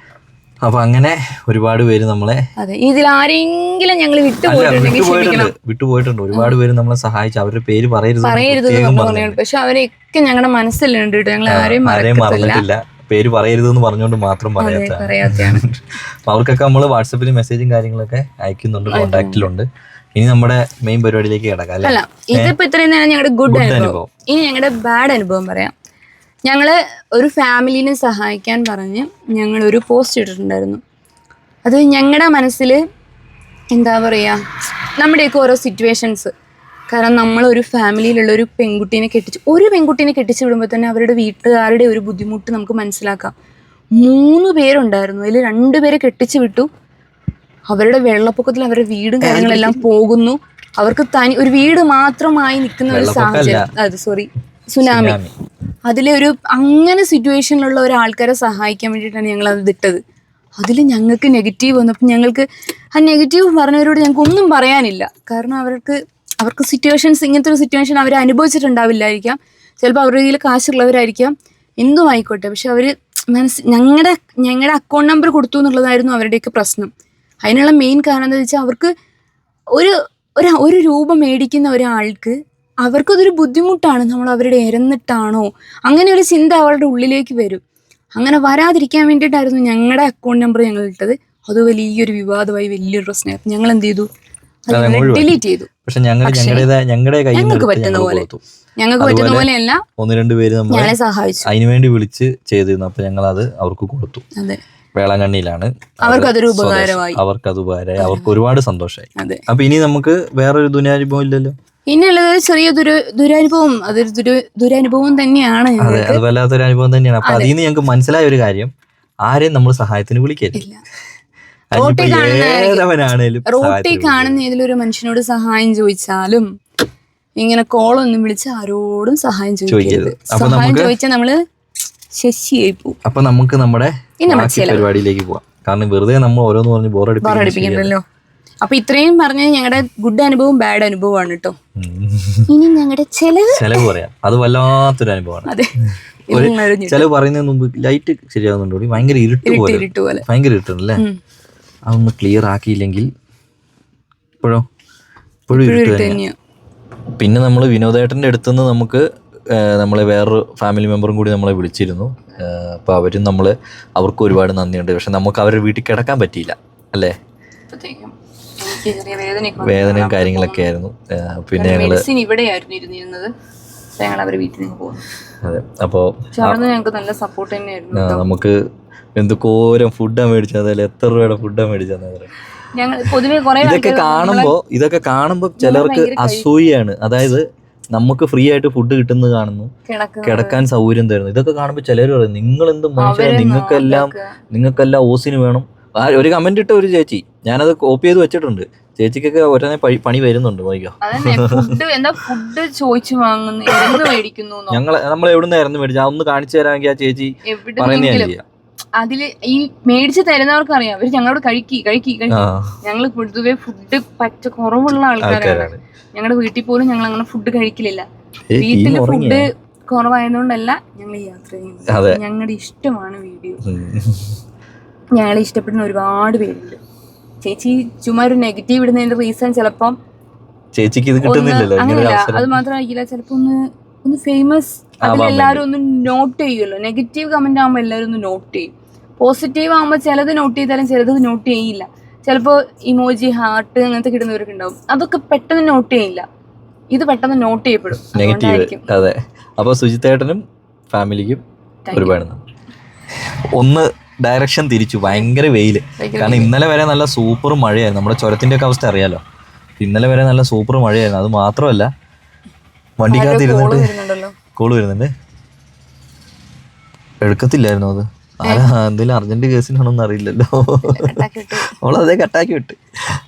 [SPEAKER 1] അപ്പൊ അങ്ങനെ ഒരുപാട് പേര് നമ്മളെ
[SPEAKER 2] അതെ ഇതിൽ ആരെങ്കിലും ഞങ്ങൾ വിട്ടുപോയിട്ടുണ്ടെങ്കിൽ
[SPEAKER 1] വിട്ടുപോയിട്ടുണ്ട് ഒരുപാട് പേര് നമ്മളെ സഹായിച്ചു അവരുടെ പേര് പറയരുത്
[SPEAKER 2] പറയരുത് പക്ഷെ അവരെയൊക്കെ ഞങ്ങളുടെ മനസ്സിലുണ്ട് കേട്ടോ. ഞങ്ങൾ ആരെയും
[SPEAKER 1] മറന്നിട്ടില്ല. പേര് പറയരുതെന്ന് പറഞ്ഞുകൊണ്ട് മാത്രം പറയാത്ത അവർക്കൊക്കെ നമ്മൾ വാട്സപ്പിൽ മെസ്സേജും കാര്യങ്ങളൊക്കെ അയക്കുന്നുണ്ട് കോണ്ടാക്റ്റിലുണ്ട് ഇനി നമ്മുടെ മെയിൻ പരിപാടിയിലേക്ക് കിടക്കാം അല്ലെ?
[SPEAKER 2] ഇതിപ്പോ ഇത്രയും നേരം ഞങ്ങളുടെ ഗുഡ് അനുഭവം. ഇനി ഞങ്ങളുടെ ബാഡ് അനുഭവം പറയാം. ഞങ്ങൾ ഒരു ഫാമിലിനെ സഹായിക്കാൻ പറഞ്ഞ് ഞങ്ങൾ ഒരു പോസ്റ്റ് ഇട്ടിട്ടുണ്ടായിരുന്നു. അത് ഞങ്ങളുടെ മനസ്സിൽ എന്താ പറയുക നമ്മുടെയൊക്കെ ഓരോ സിറ്റുവേഷൻസ് കാരണം നമ്മൾ ഒരു ഫാമിലിയിലുള്ള ഒരു പെൺകുട്ടീനെ കെട്ടിച്ച് ഒരു പെൺകുട്ടീനെ കെട്ടിച്ച് വിടുമ്പോൾ തന്നെ അവരുടെ വീട്ടുകാരുടെ ഒരു ബുദ്ധിമുട്ട് നമുക്ക് മനസ്സിലാക്കാം. മൂന്ന് പേരുണ്ടായിരുന്നു. അതിൽ രണ്ടുപേരെ കെട്ടിച്ച് വിട്ടു. അവരുടെ വെള്ളപ്പൊക്കത്തിൽ അവരുടെ വീടും കാര്യങ്ങളെല്ലാം പോകുന്നു. അവർക്ക് തനി ഒരു വീട് മാത്രമായി നിൽക്കുന്ന ഒരു സാഹചര്യം. അത് സോറി സുനാമി. അതിലെ ഒരു അങ്ങനെ സിറ്റുവേഷനിലുള്ള ഒരാൾക്കാരെ സഹായിക്കാൻ വേണ്ടിയിട്ടാണ് ഞങ്ങൾ അത് ഇട്ടത്. അതിൽ ഞങ്ങൾക്ക് നെഗറ്റീവ് വന്നപ്പോൾ ഞങ്ങൾക്ക് ആ നെഗറ്റീവ് പറഞ്ഞവരോട് ഞങ്ങൾക്ക് ഒന്നും പറയാനില്ല. കാരണം അവർക്ക് അവർക്ക് സിറ്റുവേഷൻസ് ഇങ്ങനത്തെ ഒരു സിറ്റുവേഷൻ അവർ അനുഭവിച്ചിട്ടുണ്ടാവില്ലായിരിക്കാം. ചിലപ്പോൾ അവരുടെ കയ്യിൽ കാശുള്ളവരായിരിക്കാം. എന്തും ആയിക്കോട്ടെ. പക്ഷെ അവർ മനസ്സ് ഞങ്ങളുടെ ഞങ്ങളുടെ അക്കൗണ്ട് നമ്പർ കൊടുത്തു എന്നുള്ളതായിരുന്നു അവരുടെയൊക്കെ പ്രശ്നം. അതിനുള്ള മെയിൻ കാരണം എന്താ വെച്ചാൽ അവർക്ക് ഒരു ഒരു ഒരു രൂപ മേടിക്കുന്ന ഒരാൾക്ക് അവർക്കതൊരു ബുദ്ധിമുട്ടാണ്. നമ്മൾ അവരുടെ ഇരന്നിട്ടാണോ അങ്ങനെ ഒരു ചിന്ത അവളുടെ ഉള്ളിലേക്ക് വരും. അങ്ങനെ വരാതിരിക്കാൻ വേണ്ടിയിട്ടായിരുന്നു ഞങ്ങളുടെ അക്കൗണ്ട് നമ്പർ ഞങ്ങൾ ഇട്ടത് അത് വലിയൊരു വിവാദമായി വലിയൊരു പ്രശ്നമായി. ഞങ്ങൾ എന്ത് ചെയ്തു? ഡിലീറ്റ് ചെയ്തു.
[SPEAKER 1] പക്ഷെ ഞങ്ങൾ ഞങ്ങളുടെ
[SPEAKER 2] ഞങ്ങൾക്ക് പറ്റുന്ന പോലെ. ഞങ്ങൾക്ക് പറ്റുന്ന പോലെയല്ല
[SPEAKER 1] ഒന്ന് രണ്ട് പേര് നമ്മളെ
[SPEAKER 2] ഞങ്ങളെ സഹായിച്ചു.
[SPEAKER 1] അതിനുവേണ്ടി വിളിച്ച് ചെയ്തിരുന്നു. അപ്പൊ ഞങ്ങൾ അത് അവർക്ക് കൊടുത്തു.
[SPEAKER 2] അതെ.
[SPEAKER 1] വേളാങ്കണ്ണിയിലാണ്.
[SPEAKER 2] അവർക്കതൊരു
[SPEAKER 1] അത്
[SPEAKER 2] ഉപകാരമായി
[SPEAKER 1] അവർക്കത് ഉപകാരമായി. അവർക്ക് ഒരുപാട് സന്തോഷമായി. അപ്പൊ ഇനി നമുക്ക് വേറൊരു ദുനിയാനുഭവം ഇല്ലല്ലോ?
[SPEAKER 2] പിന്നെയുള്ളത് ചെറിയ ദുരു ദുരനുഭവം. അതൊരു ദുരു ദുരനുഭവം തന്നെയാണ്
[SPEAKER 1] അതെ അത് വല്ലാത്തൊരു അനുഭവം തന്നെയാണ്. അപ്പൊ അതിൽ നിന്ന് ഞങ്ങൾക്ക് മനസ്സിലായ ഒരു കാര്യം ആരെയും നമ്മൾ സഹായത്തിന് വിളിക്കരുത്.
[SPEAKER 2] റോട്ടിൽ കാണുന്ന റോട്ടിൽ കാണുന്ന ഏതെങ്കിലും ഒരു മനുഷ്യനോട് സഹായം ചോദിച്ചാലും ഇങ്ങനെ കോളൊന്നും വിളിച്ച് ആരോടും സഹായം ചോദിക്കരുത്. സഹായം ചോദിച്ചാൽ നമ്മൾ ശശിയായി പോകും
[SPEAKER 1] അപ്പൊ നമുക്ക് നമ്മുടെ പരിപാടിയിലേക്ക് പോവാം. കാരണം വെറുതെ നമ്മൾ ഓരോന്ന് പറഞ്ഞ് ബോറടിപ്പിക്കും
[SPEAKER 2] ബോറടിപ്പിക്കണ്ടല്ലോ അപ്പൊ ഇത്രയും പറഞ്ഞ ഞങ്ങളുടെ ഗുഡ് അനുഭവം ബാഡ് അനുഭവമാണ് കേട്ടോ ഇനി ഞങ്ങളുടെ ചെലവ്?
[SPEAKER 1] ചെലവ് പറയാം. അത് വല്ലാത്തൊരു അനുഭവമാണ്.
[SPEAKER 2] അതെ.
[SPEAKER 1] ചെലവ് പറയുന്നതിന് മുമ്പ് ലൈറ്റ് ശരിയാകുന്നുണ്ടോ ഭയങ്കര ഇരുട്ട് പോലെ. ഭയങ്കര
[SPEAKER 2] ഇരുട്ടുണ്ടല്ലേ?
[SPEAKER 1] അതൊന്ന് ക്ലിയർ ആക്കിയില്ലെങ്കിൽ ഇപ്പോഴോ? ഇപ്പോഴും ഇരുട്ട്
[SPEAKER 2] ഇരുട്ട്
[SPEAKER 1] പിന്നെ നമ്മൾ വിനോദേട്ടന്റെ അടുത്തുനിന്ന് നമുക്ക് നമ്മളെ വേറൊരു ഫാമിലി മെമ്പറും കൂടി നമ്മളെ വിളിച്ചിരുന്നു. അപ്പോൾ അവരും നമ്മൾ അവർക്ക് ഒരുപാട് നന്ദിയുണ്ട്. പക്ഷെ നമുക്ക് അവരുടെ വീട്ടിൽ കിടക്കാൻ പറ്റിയില്ല അല്ലേ? വേദനയും കാര്യങ്ങളൊക്കെ ആയിരുന്നു. പിന്നെ
[SPEAKER 2] മെഡിസിൻ ഇവിടെയായിരുന്നു ഇരുന്നിരുന്നത്. ഞങ്ങൾ അവരുടെ വീട്ടിൽ നിന്ന് പോകുന്നു
[SPEAKER 1] അതെ അപ്പോൾ
[SPEAKER 2] ഞങ്ങൾക്ക് നല്ല സപ്പോർട്ട് തന്നെയായിരുന്നു
[SPEAKER 1] നമുക്ക് എന്തൊക്കോരം ഫുഡാണ് മേടിച്ചത് എത്ര രൂപയുടെ ഫുഡാണ് മേടിച്ചത്
[SPEAKER 2] ഞങ്ങൾ പൊതുവെ
[SPEAKER 1] ഇതൊക്കെ കാണുമ്പോ ഇതൊക്കെ കാണുമ്പോ ചിലർക്ക് അസൂയാണ് അതായത് നമുക്ക് ഫ്രീ ആയിട്ട് ഫുഡ് കിട്ടുന്നത് കാണുന്നു. കിടക്കാൻ സൗകര്യം തരുന്നു. ഇതൊക്കെ കാണുമ്പോൾ ചിലർ പറയും നിങ്ങൾ എന്ത് മനുഷ്യരാ നിങ്ങൾക്കെല്ലാം നിങ്ങൾക്കെല്ലാം ഓസിന് വേണം. ഒരു കമന്റ് ഇട്ട ഒരു ചേച്ചി ഞാനത് കോപ്പി ചെയ്ത് വെച്ചിട്ടുണ്ട്. ചേച്ചിക്കൊക്കെ ഒരേ പണി- വരുന്നുണ്ട് നോക്കിയോ
[SPEAKER 2] ഫുഡ് ചോദിച്ചു വാങ്ങുന്നു?
[SPEAKER 1] ഞങ്ങൾ നമ്മൾ എവിടുന്നായിരുന്നു മേടിച്ചു? അതൊന്ന് കാണിച്ചു തരാമെങ്കിൽ ആ ചേച്ചി പറയുന്ന
[SPEAKER 2] അതിൽ ഈ മേടിച്ച് തരുന്നവർക്ക് അറിയാം അവർ ഞങ്ങളോട് കഴിക്കി കഴിക്കി കഴിക്കി. ഞങ്ങൾ പൊതുവെ ഫുഡ് പറ്റ കുറവുള്ള ആൾക്കാരാണ്. ഞങ്ങളുടെ വീട്ടിൽ പോലും ഞങ്ങൾ അങ്ങനെ ഫുഡ് കഴിക്കലില്ല
[SPEAKER 1] വീട്ടിൽ
[SPEAKER 2] ഫുഡ് കുറവായതുകൊണ്ടല്ല ഞങ്ങൾ യാത്ര ചെയ്യുന്നത്. ഞങ്ങളുടെ ഇഷ്ടമാണ് വീഡിയോ. ഞങ്ങളെ ഇഷ്ടപ്പെടുന്ന ഒരുപാട് പേരുണ്ട്. ചേച്ചി ചുമ്മാ ഒരു നെഗറ്റീവ് ഇടുന്നതിന്റെ റീസൺ ചിലപ്പം
[SPEAKER 1] ചേച്ചിക്ക് ഇത് കിട്ടുന്നില്ലല്ലോ?
[SPEAKER 2] അങ്ങനെയല്ല അത് മാത്രമായിരിക്കില്ല ചിലപ്പോ ഒന്ന് ഒന്ന് ഫേമസ് അതിൽ
[SPEAKER 1] ആവാൻ
[SPEAKER 2] എല്ലാവരും ഒന്ന് നോട്ട് ചെയ്യുമല്ലോ. നെഗറ്റീവ് കമന്റ് ആകുമ്പോൾ എല്ലാവരും ഒന്ന് നോട്ട് ചെയ്യും. പോസിറ്റീവ് ആകുമ്പോൾ ചിലത് നോട്ട് ചെയ്താലും ചിലത് നോട്ട് ചെയ്യില്ല. ചിലപ്പോൾ ഇമോജി ഹാർട്ട് അങ്ങനത്തെ കിട്ടുന്നവരൊക്കെ ഉണ്ടാവും. അതൊക്കെ പെട്ടെന്ന് നോട്ട് ചെയ്യില്ല. ഇത് പെട്ടെന്ന് നോട്ട് ചെയ്യപ്പെടും.
[SPEAKER 1] നെഗറ്റീവ് അതെ. അപ്പോൾ സുജിത്തേട്ടനും ഫാമിലിക്കും ഒരുപാട് ഒന്ന് ഡയറക്ഷൻ തിരിച്ചു. ഭയങ്കര
[SPEAKER 2] വെയിൽ.
[SPEAKER 1] കാരണം ഇന്നലെ വരെ നല്ല സൂപ്പർ മഴയായിരുന്നു. നമ്മുടെ ചുരത്തിന്റെ ഒക്കെ അവസ്ഥ അറിയാലോ. ഇന്നലെ വരെ നല്ല സൂപ്പർ മഴയായിരുന്നു. അത് മാത്രമല്ല വണ്ടിക്കകത്ത് ഇരുന്നിട്ട് കോൾ വരുന്നുണ്ട്. എടുക്കത്തില്ലായിരുന്നു അത്. എന്തെങ്കിലും അർജന്റ് കേസിനാണോന്ന് അറിയില്ലല്ലോ. അവളതേ കട്ടാക്കി വിട്ട്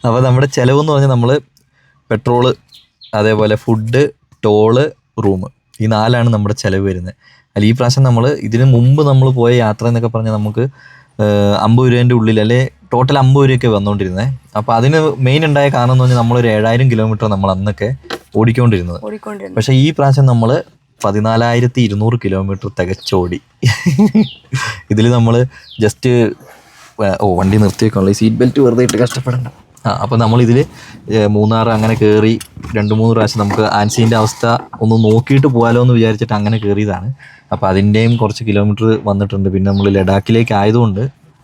[SPEAKER 1] അപ്പോൾ നമ്മുടെ ചിലവെന്ന് പറഞ്ഞാൽ നമ്മൾ പെട്രോൾ അതേപോലെ ഫുഡ് ടോൾ റൂം ഈ നാലാണ് നമ്മുടെ ചിലവ് വരുന്നത്. അല്ല ഈ പ്രാവശ്യം നമ്മൾ ഇതിനു മുമ്പ് നമ്മൾ പോയ യാത്ര എന്നൊക്കെ പറഞ്ഞാൽ നമുക്ക് അമ്പത് രൂപേന്റെ ഉള്ളിൽ അല്ലെ ടോട്ടൽ അമ്പത് രൂപയൊക്കെ വന്നുകൊണ്ടിരുന്നത് അപ്പോൾ അതിന് മെയിൻ ഉണ്ടായ കാരണം എന്ന് പറഞ്ഞാൽ നമ്മളൊരു ഏഴായിരം കിലോമീറ്റർ നമ്മൾ അന്നൊക്കെ ഓടിക്കൊണ്ടിരുന്നത്.
[SPEAKER 2] ഓടിക്കൊണ്ടിരുന്നു
[SPEAKER 1] പക്ഷേ ഈ പ്രാവശ്യം നമ്മൾ പതിനാലായിരത്തി ഇരുന്നൂറ് കിലോമീറ്റർ തികച്ചോടി. ഇതിൽ നമ്മൾ ജസ്റ്റ് ഓ വണ്ടി നിർത്തിയേക്കാണല്ലോ സീറ്റ് ബെൽറ്റ് വെറുതെ ഇട്ട് കഷ്ടപ്പെടണ്ട. ആ അപ്പോൾ നമ്മളിതിൽ മൂന്നാർ അങ്ങനെ കയറി രണ്ട് മൂന്ന് പ്രാവശ്യം നമുക്ക് ആൻസീന്റെ അവസ്ഥ ഒന്ന് നോക്കിയിട്ട് പോകാലോ എന്ന് വിചാരിച്ചിട്ട് അങ്ങനെ കയറിയതാണ് അപ്പോൾ അതിന്റെയും കുറച്ച് കിലോമീറ്റർ വന്നിട്ടുണ്ട്. പിന്നെ നമ്മൾ ലഡാക്കിലേക്ക് ആയതുകൊണ്ട്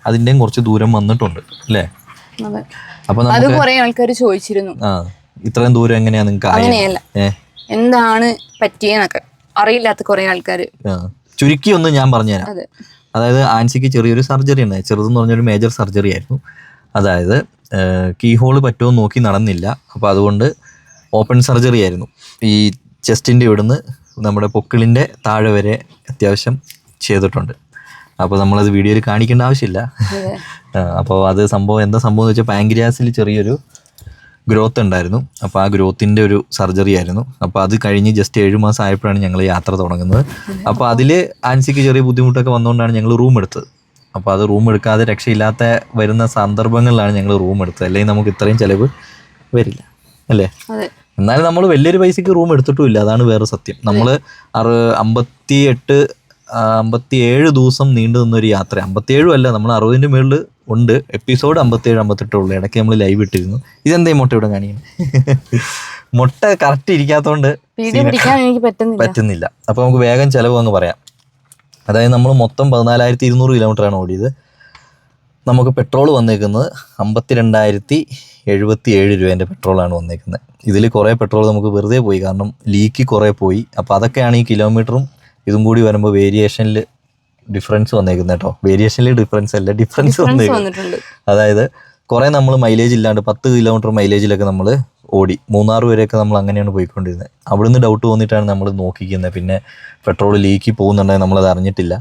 [SPEAKER 1] അതിന്റെയും കുറച്ച് ദൂരം വന്നിട്ടുണ്ട് അല്ലേ?
[SPEAKER 2] അപ്പം
[SPEAKER 1] അപ്പോൾ
[SPEAKER 2] അത് കുറേ ആൾക്കാർ ചോദിച്ചിരുന്നു.
[SPEAKER 1] ആ ഇത്രയും ദൂരം എങ്ങനെയാണ് നിങ്ങൾക്ക്
[SPEAKER 2] എന്താണ് പറ്റിയെന്നൊക്കെ അറിയില്ലാത്ത കുറെ
[SPEAKER 1] ആൾക്കാർ ചുരുക്കി ഒന്ന് ഞാൻ പറഞ്ഞുതരാം.
[SPEAKER 2] അതെ.
[SPEAKER 1] അതായത് ആൻസിക്ക് ചെറിയൊരു സർജറി ഉണ്ട്. ചെറുതെന്ന് പറഞ്ഞൊരു മേജർ സർജറി ആയിരുന്നു. അതായത് കീഹോൾ പറ്റുമോ എന്ന് നോക്കി നടന്നില്ല. അപ്പോൾ അതുകൊണ്ട് ഓപ്പൺ സർജറി ആയിരുന്നു. ഈ ചെസ്റ്റിന്റെ ഇവിടുന്ന് നമ്മുടെ പൊക്കിളിന്റെ താഴെ വരെ അത്യാവശ്യം ചെയ്തിട്ടുണ്ട്. അപ്പോൾ നമ്മളത് വീഡിയോയിൽ കാണിക്കേണ്ട ആവശ്യമില്ല. അപ്പോൾ അത് സംഭവം എന്താ സംഭവം എന്ന് വെച്ചാൽ പാങ്ക്രിയാസിൽ ചെറിയൊരു ഗ്രോത്ത് ഉണ്ടായിരുന്നു. അപ്പോൾ ആ ഗ്രോത്തിന്റെ ഒരു സർജറി ആയിരുന്നു. അപ്പോൾ അത് കഴിഞ്ഞ് ജസ്റ്റ് ഏഴ് മാസം ആയപ്പോഴാണ് ഞങ്ങൾ യാത്ര തുടങ്ങുന്നത്. അപ്പോൾ അതിൽ ആൻസിക്ക് ചെറിയ ബുദ്ധിമുട്ടൊക്കെ വന്നുകൊണ്ടാണ് ഞങ്ങൾ റൂം എടുത്തത്. അപ്പോൾ അത് റൂം എടുക്കാതെ രക്ഷയില്ലാത്ത വരുന്ന സന്ദർഭങ്ങളിലാണ് ഞങ്ങൾ റൂം എടുത്തത്. അല്ലെങ്കിൽ നമുക്ക് ഇത്രയും ചിലവ് വരില്ല. അല്ലേ? എന്നാലും നമ്മൾ വലിയൊരു പൈസക്ക് റൂം എടുത്തിട്ടുമില്ല. അതാണ് വേറെ സത്യം. നമ്മൾ അറു അമ്പത്തി എട്ട് അമ്പത്തി ഏഴ് ദിവസം നീണ്ടു നിന്നൊരു യാത്ര. അമ്പത്തി ഏഴും അല്ല നമ്മൾ അറുപതിന്റെ മുകളിൽ ഉണ്ട്. എപ്പിസോഡ് അമ്പത്തേഴ് അമ്പത്തെട്ടേ ഉള്ളൂ. ഇടയ്ക്ക് നമ്മൾ ലൈവ് ഇട്ടിരുന്നു. ഇതെന്തേ മുട്ട ഇവിടെ കാണിക്കുന്നത് മുട്ട കറക്റ്റ് ഇരിക്കാത്തതുകൊണ്ട്
[SPEAKER 2] പറ്റുന്നില്ല.
[SPEAKER 1] അപ്പോൾ നമുക്ക് വേഗം ചിലവ് അങ്ങ് പറയാം. അതായത് നമ്മൾ മൊത്തം പതിനാലായിരത്തി ഇരുന്നൂറ് കിലോമീറ്ററാണ് ഓടിയത്. നമുക്ക് പെട്രോൾ വന്നേക്കുന്നത് അമ്പത്തിരണ്ടായിരത്തി എഴുപത്തി ഏഴ് രൂപേന്റെ പെട്രോളാണ് വന്നേക്കുന്നത്. ഇതിൽ കുറേ പെട്രോൾ നമുക്ക് വെറുതെ പോയി. കാരണം ലീക്ക് കുറേ പോയി. അപ്പോൾ അതൊക്കെയാണ് ഈ കിലോമീറ്ററും ഇതും കൂടി വരുമ്പോൾ വേരിയേഷനിൽ ഡിഫറൻസ് വന്നേക്കുന്നത് കേട്ടോ വേരിയേഷനിൽ ഡിഫറൻസ് അല്ല ഡിഫറൻസ് വന്നേക്കുന്നത് അതായത് കുറേ നമ്മൾ മൈലേജ് ഇല്ലാണ്ട് പത്ത് കിലോമീറ്റർ മൈലേജിലൊക്കെ നമ്മൾ ഓടി. മൂന്നാർ വരെയൊക്കെ നമ്മൾ അങ്ങനെയാണ് പോയിക്കൊണ്ടിരുന്നത് അവിടുന്ന് ഡൗട്ട് തോന്നിയിട്ടാണ് നമ്മൾ നോക്കിക്കുന്നത് പിന്നെ പെട്രോൾ ലീക്കി പോകുന്നുണ്ടെങ്കിൽ നമ്മളത് അറിഞ്ഞിട്ടില്ല.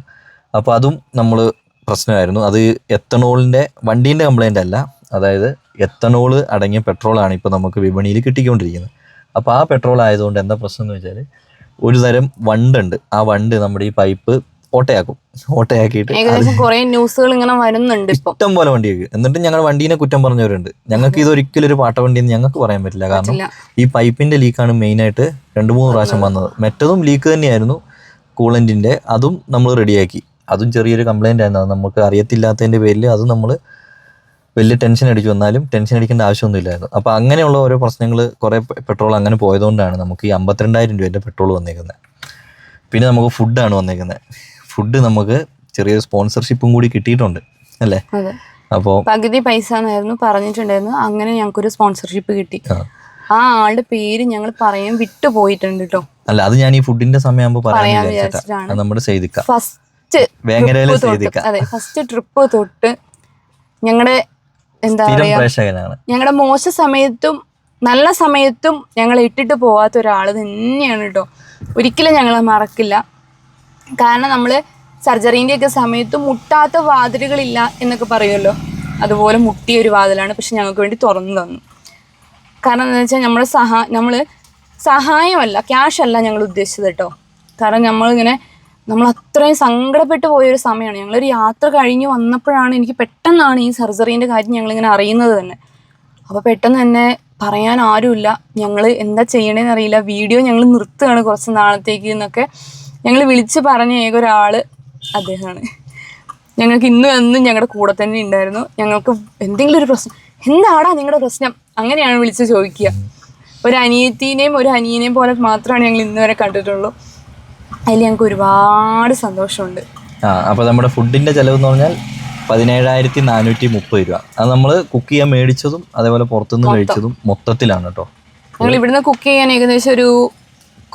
[SPEAKER 1] അപ്പോൾ അതും നമ്മൾ പ്രശ്നമായിരുന്നു. അത് എത്തണോളിന്റെ വണ്ടീന്റെ കംപ്ലൈന്റ് അല്ല. അതായത് എത്തണോൾ അടങ്ങിയ പെട്രോളാണ് ഇപ്പോൾ നമുക്ക് വിപണിയിൽ കിട്ടിക്കൊണ്ടിരിക്കുന്നത് അപ്പോൾ ആ പെട്രോൾ ആയതുകൊണ്ട് എന്താ പ്രശ്നം എന്ന് വെച്ചാൽ ഒരു തരം വണ്ടുണ്ട്. ആ വണ്ട് നമ്മുടെ ഈ പൈപ്പ് ഓട്ടയാക്കും. ഓട്ടയാക്കിയിട്ട്
[SPEAKER 2] കുറെ ന്യൂസുകൾ ഇങ്ങനെ വരുന്നുണ്ട്
[SPEAKER 1] ഇഷ്ടം പോലെ വണ്ടിയൊക്കെ. എന്നിട്ട് ഞങ്ങൾ വണ്ടീനെ കുറ്റം പറഞ്ഞവരുണ്ട്. ഞങ്ങൾക്ക് ഇത് ഒരിക്കലും ഒരു പാട്ട വണ്ടി എന്ന് ഞങ്ങൾക്ക് പറയാൻ പറ്റില്ല. കാരണം ഈ പൈപ്പിന്റെ ലീക്കാണ് മെയിൻ ആയിട്ട് രണ്ട് മൂന്ന് പ്രാവശ്യം വന്നത്. മറ്റതും ലീക്ക് തന്നെയായിരുന്നു കൂളന്റിന്റെ. അതും നമ്മൾ റെഡിയാക്കി. അതും ചെറിയൊരു കംപ്ലൈന്റ് ആയിരുന്നു. അത് നമുക്ക് അറിയത്തില്ലാത്തതിന്റെ പേരിൽ അത് നമ്മൾ വലിയ ടെൻഷൻ അടിച്ചു. വന്നാലും ടെൻഷൻ അടിക്കേണ്ട ആവശ്യമൊന്നുമില്ലായിരുന്നു. അപ്പോൾ അങ്ങനെയുള്ള ഓരോ പ്രശ്നങ്ങൾ കുറേ പെട്രോൾ അങ്ങനെ പോയതുകൊണ്ടാണ് നമുക്ക് ഈ അമ്പത്തിരണ്ടായിരം രൂപേന്റെ പെട്രോൾ വന്നേക്കുന്നത് പിന്നെ നമുക്ക് ഫുഡാണ് വന്നേക്കുന്നത് ഫുഡ് നമുക്ക് ചെറിയൊരു സ്പോൺസർഷിപ്പും കൂടി കിട്ടിയിട്ടുണ്ട് അല്ലേ?
[SPEAKER 2] അപ്പോ
[SPEAKER 1] അപ്പോൾ
[SPEAKER 2] പകുതി പൈസ എന്നായിരുന്നു പറഞ്ഞിട്ടുണ്ടായിരുന്നു അങ്ങനെ ഞങ്ങൾക്കൊരു സ്പോൺസർഷിപ്പ് കിട്ടി.
[SPEAKER 1] ആ.
[SPEAKER 2] ആളുടെ പേര് ഞങ്ങൾ പറയാൻ വിട്ടുപോയിട്ടുണ്ട് കേട്ടോ
[SPEAKER 1] അല്ല അത് ഞാൻ ഈ ഫുഡിന്റെ സമയമാകുമ്പോൾ പറയാൻ
[SPEAKER 2] വിചാരിച്ചിട്ടാണ്.
[SPEAKER 1] നമ്മുടെ
[SPEAKER 2] ഫസ്റ്റ് അതെ ഫസ്റ്റ് ട്രിപ്പ് തൊട്ട് ഞങ്ങളുടെ എന്താ പറയാ ഞങ്ങളുടെ മോശ സമയത്തും നല്ല സമയത്തും ഞങ്ങൾ ഇട്ടിട്ട് പോവാത്ത ഒരാൾ തന്നെയാണ് കേട്ടോ ഒരിക്കലും ഞങ്ങളെ മറക്കില്ല. കാരണം നമ്മൾ സർജറീന്റെയൊക്കെ സമയത്ത് മുട്ടാത്ത വാതിലുകളില്ല എന്നൊക്കെ പറയുമല്ലോ. അതുപോലെ മുട്ടിയ ഒരു വാതിലാണ് പക്ഷെ ഞങ്ങൾക്ക് വേണ്ടി തുറന്നു തന്നു. കാരണം എന്താണെന്ന് വെച്ചാൽ നമ്മുടെ സഹാ നമ്മൾ സഹായമല്ല ക്യാഷ് അല്ല ഞങ്ങൾ ഉദ്ദേശിച്ചത് കേട്ടോ. കാരണം നമ്മളിങ്ങനെ നമ്മൾ അത്രയും സങ്കടപ്പെട്ടു പോയൊരു സമയമാണ് ഞങ്ങളൊരു യാത്ര കഴിഞ്ഞ് വന്നപ്പോഴാണ് എനിക്ക് പെട്ടെന്നാണ് ഈ സർജറീന്റെ കാര്യം ഞങ്ങളിങ്ങനെ അറിയുന്നത് തന്നെ. അപ്പോൾ പെട്ടെന്ന് തന്നെ പറയാൻ ആരുമില്ല. ഞങ്ങൾ എന്താ ചെയ്യണേന്ന് അറിയില്ല. വീഡിയോ ഞങ്ങൾ നിർത്തുകയാണ് കുറച്ച് നാളത്തേക്ക് എന്നൊക്കെ. ഞങ്ങൾ വിളിച്ച് പറഞ്ഞ ഏക ഒരാൾ അദ്ദേഹമാണ് ഞങ്ങൾക്ക് ഇന്നും എന്നും ഞങ്ങളുടെ കൂടെ തന്നെ ഉണ്ടായിരുന്നു ഞങ്ങൾക്ക് എന്തെങ്കിലും ഒരു പ്രശ്നം എന്താടാ നിങ്ങളുടെ പ്രശ്നം? അങ്ങനെയാണ് വിളിച്ച് ചോദിക്കുക ഒരു അനിയത്തിനെയും ഒരു അനിയനെയും പോലെ മാത്രമാണ് ഞങ്ങൾ ഇന്ന് വരെ കണ്ടിട്ടുള്ളൂ. അതിൽ ഞങ്ങൾക്ക് ഒരുപാട് സന്തോഷമുണ്ട്.
[SPEAKER 1] ആ അപ്പോൾ നമ്മുടെ ഫുഡിന്റെ ചെലവ് എന്ന് പറഞ്ഞാൽ പതിനേഴായിരത്തി നാനൂറ്റി മുപ്പത് രൂപ. അത് നമ്മൾ കുക്ക് ചെയ്യാൻ മേടിച്ചതും അതേപോലെ പുറത്തുനിന്ന് കഴിച്ചതും മൊത്തത്തിലാണ് കേട്ടോ
[SPEAKER 2] ഞങ്ങൾ ഇവിടുന്ന് കുക്ക് ചെയ്യാൻ ഏകദേശം ഒരു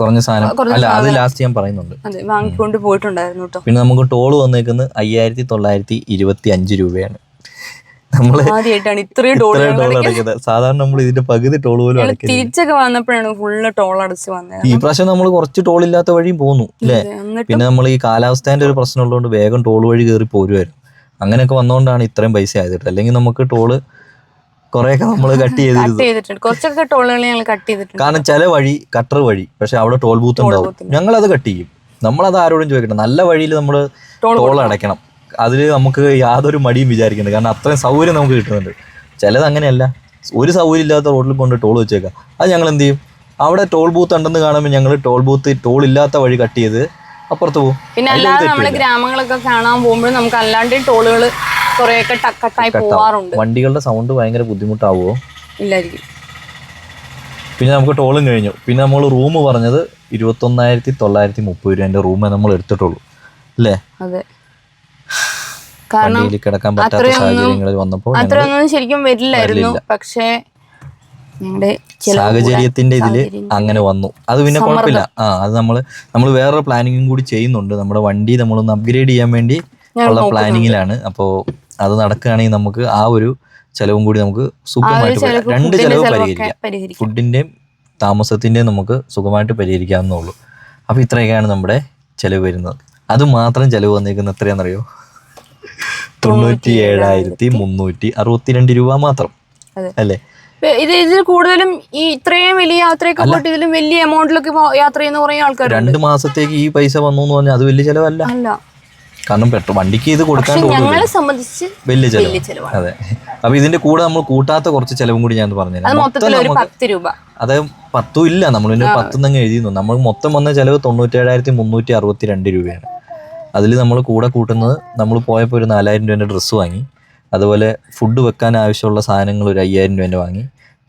[SPEAKER 1] കുറഞ്ഞ സാധനം. അല്ല അത് ലാസ്റ്റ് ഞാൻ പറയുന്നുണ്ട്.
[SPEAKER 2] അതെ വാങ്ങിക്കൊണ്ട് പോയിട്ടുണ്ടായിരുന്നു കേട്ടോ
[SPEAKER 1] പിന്നെ നമുക്ക് ടോൾ വന്നേക്കുന്നത് അയ്യായിരത്തി തൊള്ളായിരത്തി ഇരുപത്തി അഞ്ച് രൂപയാണ്
[SPEAKER 2] ആദ്യമായിട്ടാണ് ഇത്രയും ടോൾ
[SPEAKER 1] അടയ്ക്കുന്നത്. സാധാരണ നമ്മൾ ഇതിന്റെ പകുതി ടോൾ പോലും അടയ്ക്കുന്നത്
[SPEAKER 2] തിരിച്ചൊക്കെ വന്നപ്പോഴാണ് ഫുള്ള് ടോൾ അടച്ച് വന്നത്.
[SPEAKER 1] ഈ പ്രാവശ്യം നമ്മൾ കുറച്ച് ടോൾ ഇല്ലാത്ത വഴിയും പോന്നു അല്ലേ പിന്നെ നമ്മൾ ഈ കാലാവസ്ഥേന്റെ ഒരു പ്രശ്നം ഉള്ളതുകൊണ്ട് വേഗം ടോൾ വഴി കയറി പോരുമായിരുന്നു അങ്ങനെയൊക്കെ വന്നോണ്ടാണ് ഇത്രയും പൈസ ആയത് അല്ലെങ്കിൽ നമുക്ക് ടോൾ കുറെയൊക്കെ നമ്മൾ കട്ട് ചെയ്തിരുന്നു.
[SPEAKER 2] കട്ട് ചെയ്തിട്ടുണ്ട്. കുറച്ചൊക്കെ ടോളുകൾ ഞങ്ങൾ കട്ട് ചെയ്തിട്ടുണ്ട്.
[SPEAKER 1] കാരണം ചില വഴി കട്ടർ വഴി പക്ഷെ അവിടെ ടോൾ ബൂത്ത് ഉണ്ടാവും. ഞങ്ങൾ അത് കട്ട് ചെയ്യും. നമ്മളത് ആരോടും ചോദിക്കണം നല്ല വഴിയിൽ നമ്മൾ ടോൾ അടയ്ക്കണം. അതിൽ നമുക്ക് യാതൊരു മടിയും വിചാരിക്കുന്നുണ്ട് കാരണം അത്രയും സൗകര്യം നമുക്ക് കിട്ടുന്നുണ്ട്. ചിലത് അങ്ങനെയല്ല. ഒരു സൗകര്യം ഇല്ലാത്ത റോഡിൽ കൊണ്ട് ടോൾ വെച്ചേക്കാം. അത് ഞങ്ങൾ എന്ത് ചെയ്യും? അവിടെ ടോൾ ബൂത്ത് ഉണ്ടെന്ന് കാണുമ്പോൾ ഞങ്ങൾ ടോൾ ബൂത്ത് ടോൾ ഇല്ലാത്ത വഴി കട്ട് ചെയ്ത് അപ്പുറത്ത് പോകും
[SPEAKER 2] പിന്നെ അല്ലാതെ നമ്മൾ ഗ്രാമങ്ങളൊക്കെ കാണാൻ പോകുമ്പോഴും നമുക്ക് അല്ലാണ്ട് ടോളുകൾ കുറെയൊക്കെ പോവാറുണ്ട്.
[SPEAKER 1] വണ്ടികളുടെ സൗണ്ട് ഭയങ്കര ബുദ്ധിമുട്ടാവുമോ
[SPEAKER 2] ഇല്ലായിരിക്കും.
[SPEAKER 1] പിന്നെ നമുക്ക് ടോളും കഴിഞ്ഞു. പിന്നെ നമ്മൾ റൂം പറഞ്ഞത് ഇരുപത്തൊന്നായിരത്തി തൊള്ളായിരത്തി മുപ്പത് രൂപേന്റെ റൂമേ നമ്മൾ എടുത്തിട്ടുള്ളൂ. അല്ലേ?
[SPEAKER 2] അതെ. കാരണം
[SPEAKER 1] കിടക്കാൻ പറ്റാത്ത സാഹചര്യങ്ങളിൽ വന്നപ്പോൾ
[SPEAKER 2] അത്രയൊന്നും ശരിക്കും വരില്ലായിരുന്നു. പക്ഷേ
[SPEAKER 1] സാഹചര്യത്തിന്റെ
[SPEAKER 2] ഇതിൽ
[SPEAKER 1] അങ്ങനെ വന്നു. അത് പിന്നെ കുഴപ്പമില്ല. ആ അത് നമ്മൾ നമ്മൾ വേറൊരു പ്ലാനിങ്ങും കൂടി ചെയ്യുന്നുണ്ട്. നമ്മുടെ വണ്ടി നമ്മളൊന്ന് അപ്ഗ്രേഡ് ചെയ്യാൻ വേണ്ടി ഉള്ള പ്ലാനിങ്ങിലാണ് അപ്പോ അത് നടക്കുകയാണെങ്കിൽ നമുക്ക് ആ ഒരു ചെലവും കൂടി നമുക്ക് സുഖമായിട്ട് രണ്ട് ചെലവ് പരിഹരിക്കാം. ഫുഡിന്റെയും താമസത്തിന്റെയും നമുക്ക് സുഖമായിട്ട് പരിഹരിക്കാവുന്നുള്ളൂ അപ്പോൾ ഇത്രയൊക്കെയാണ് നമ്മുടെ ചെലവ് വരുന്നത്. അത് മാത്രം ചെലവ് വന്നേക്കുന്നത് എത്രയാണെന്നറിയോ? തൊണ്ണൂറ്റി ഏഴായിരത്തി മുന്നൂറ്റി അറുപത്തിരണ്ട് രൂപ മാത്രം. അല്ലേ?
[SPEAKER 2] ഇത് ഇതിൽ കൂടുതലും ഈ ഇത്രയും വലിയ യാത്രയൊക്കെ പോയിട്ട് ഇതിലും വലിയ എമൗണ്ടിലൊക്കെ യാത്ര ചെയ്യുന്ന കുറെ ആൾക്കാർ
[SPEAKER 1] രണ്ട് മാസത്തേക്ക് ഈ പൈസ വന്നു എന്ന് പറഞ്ഞാൽ അത് വലിയ ചിലവല്ല.
[SPEAKER 2] അല്ല.
[SPEAKER 1] കാരണം പെട്രോൾ വണ്ടിക്ക് ഇത് കൊടുക്കാൻ
[SPEAKER 2] ഞങ്ങളെ സംബന്ധിച്ച്
[SPEAKER 1] വലിയ ചെലവ്. അതെ. അപ്പൊ ഇതിന്റെ കൂടെ നമ്മൾ കൂട്ടാത്ത കുറച്ച് ചെലവും കൂടി ഞാൻ പറഞ്ഞു
[SPEAKER 2] പത്ത് രൂപ.
[SPEAKER 1] അത് പത്തും ഇല്ല. നമ്മൾ ഇതിന്റെ തന്നെ എഴുതിയിരുന്നു നമ്മൾ മൊത്തം വന്ന ചെലവ് തൊണ്ണൂറ്റേഴായിരത്തി മുന്നൂറ്റി അറുപത്തി രണ്ട് രൂപയാണ്. അതിൽ നമ്മൾ കൂടെ കൂട്ടുന്നത് നമ്മൾ പോയപ്പോൾ ഒരു നാലായിരം രൂപേന്റെ ഡ്രസ്സ് വാങ്ങി. അതുപോലെ ഫുഡ് വെക്കാൻ ആവശ്യമുള്ള സാധനങ്ങൾ ഒരു അയ്യായിരം രൂപേന്റെ വാങ്ങി.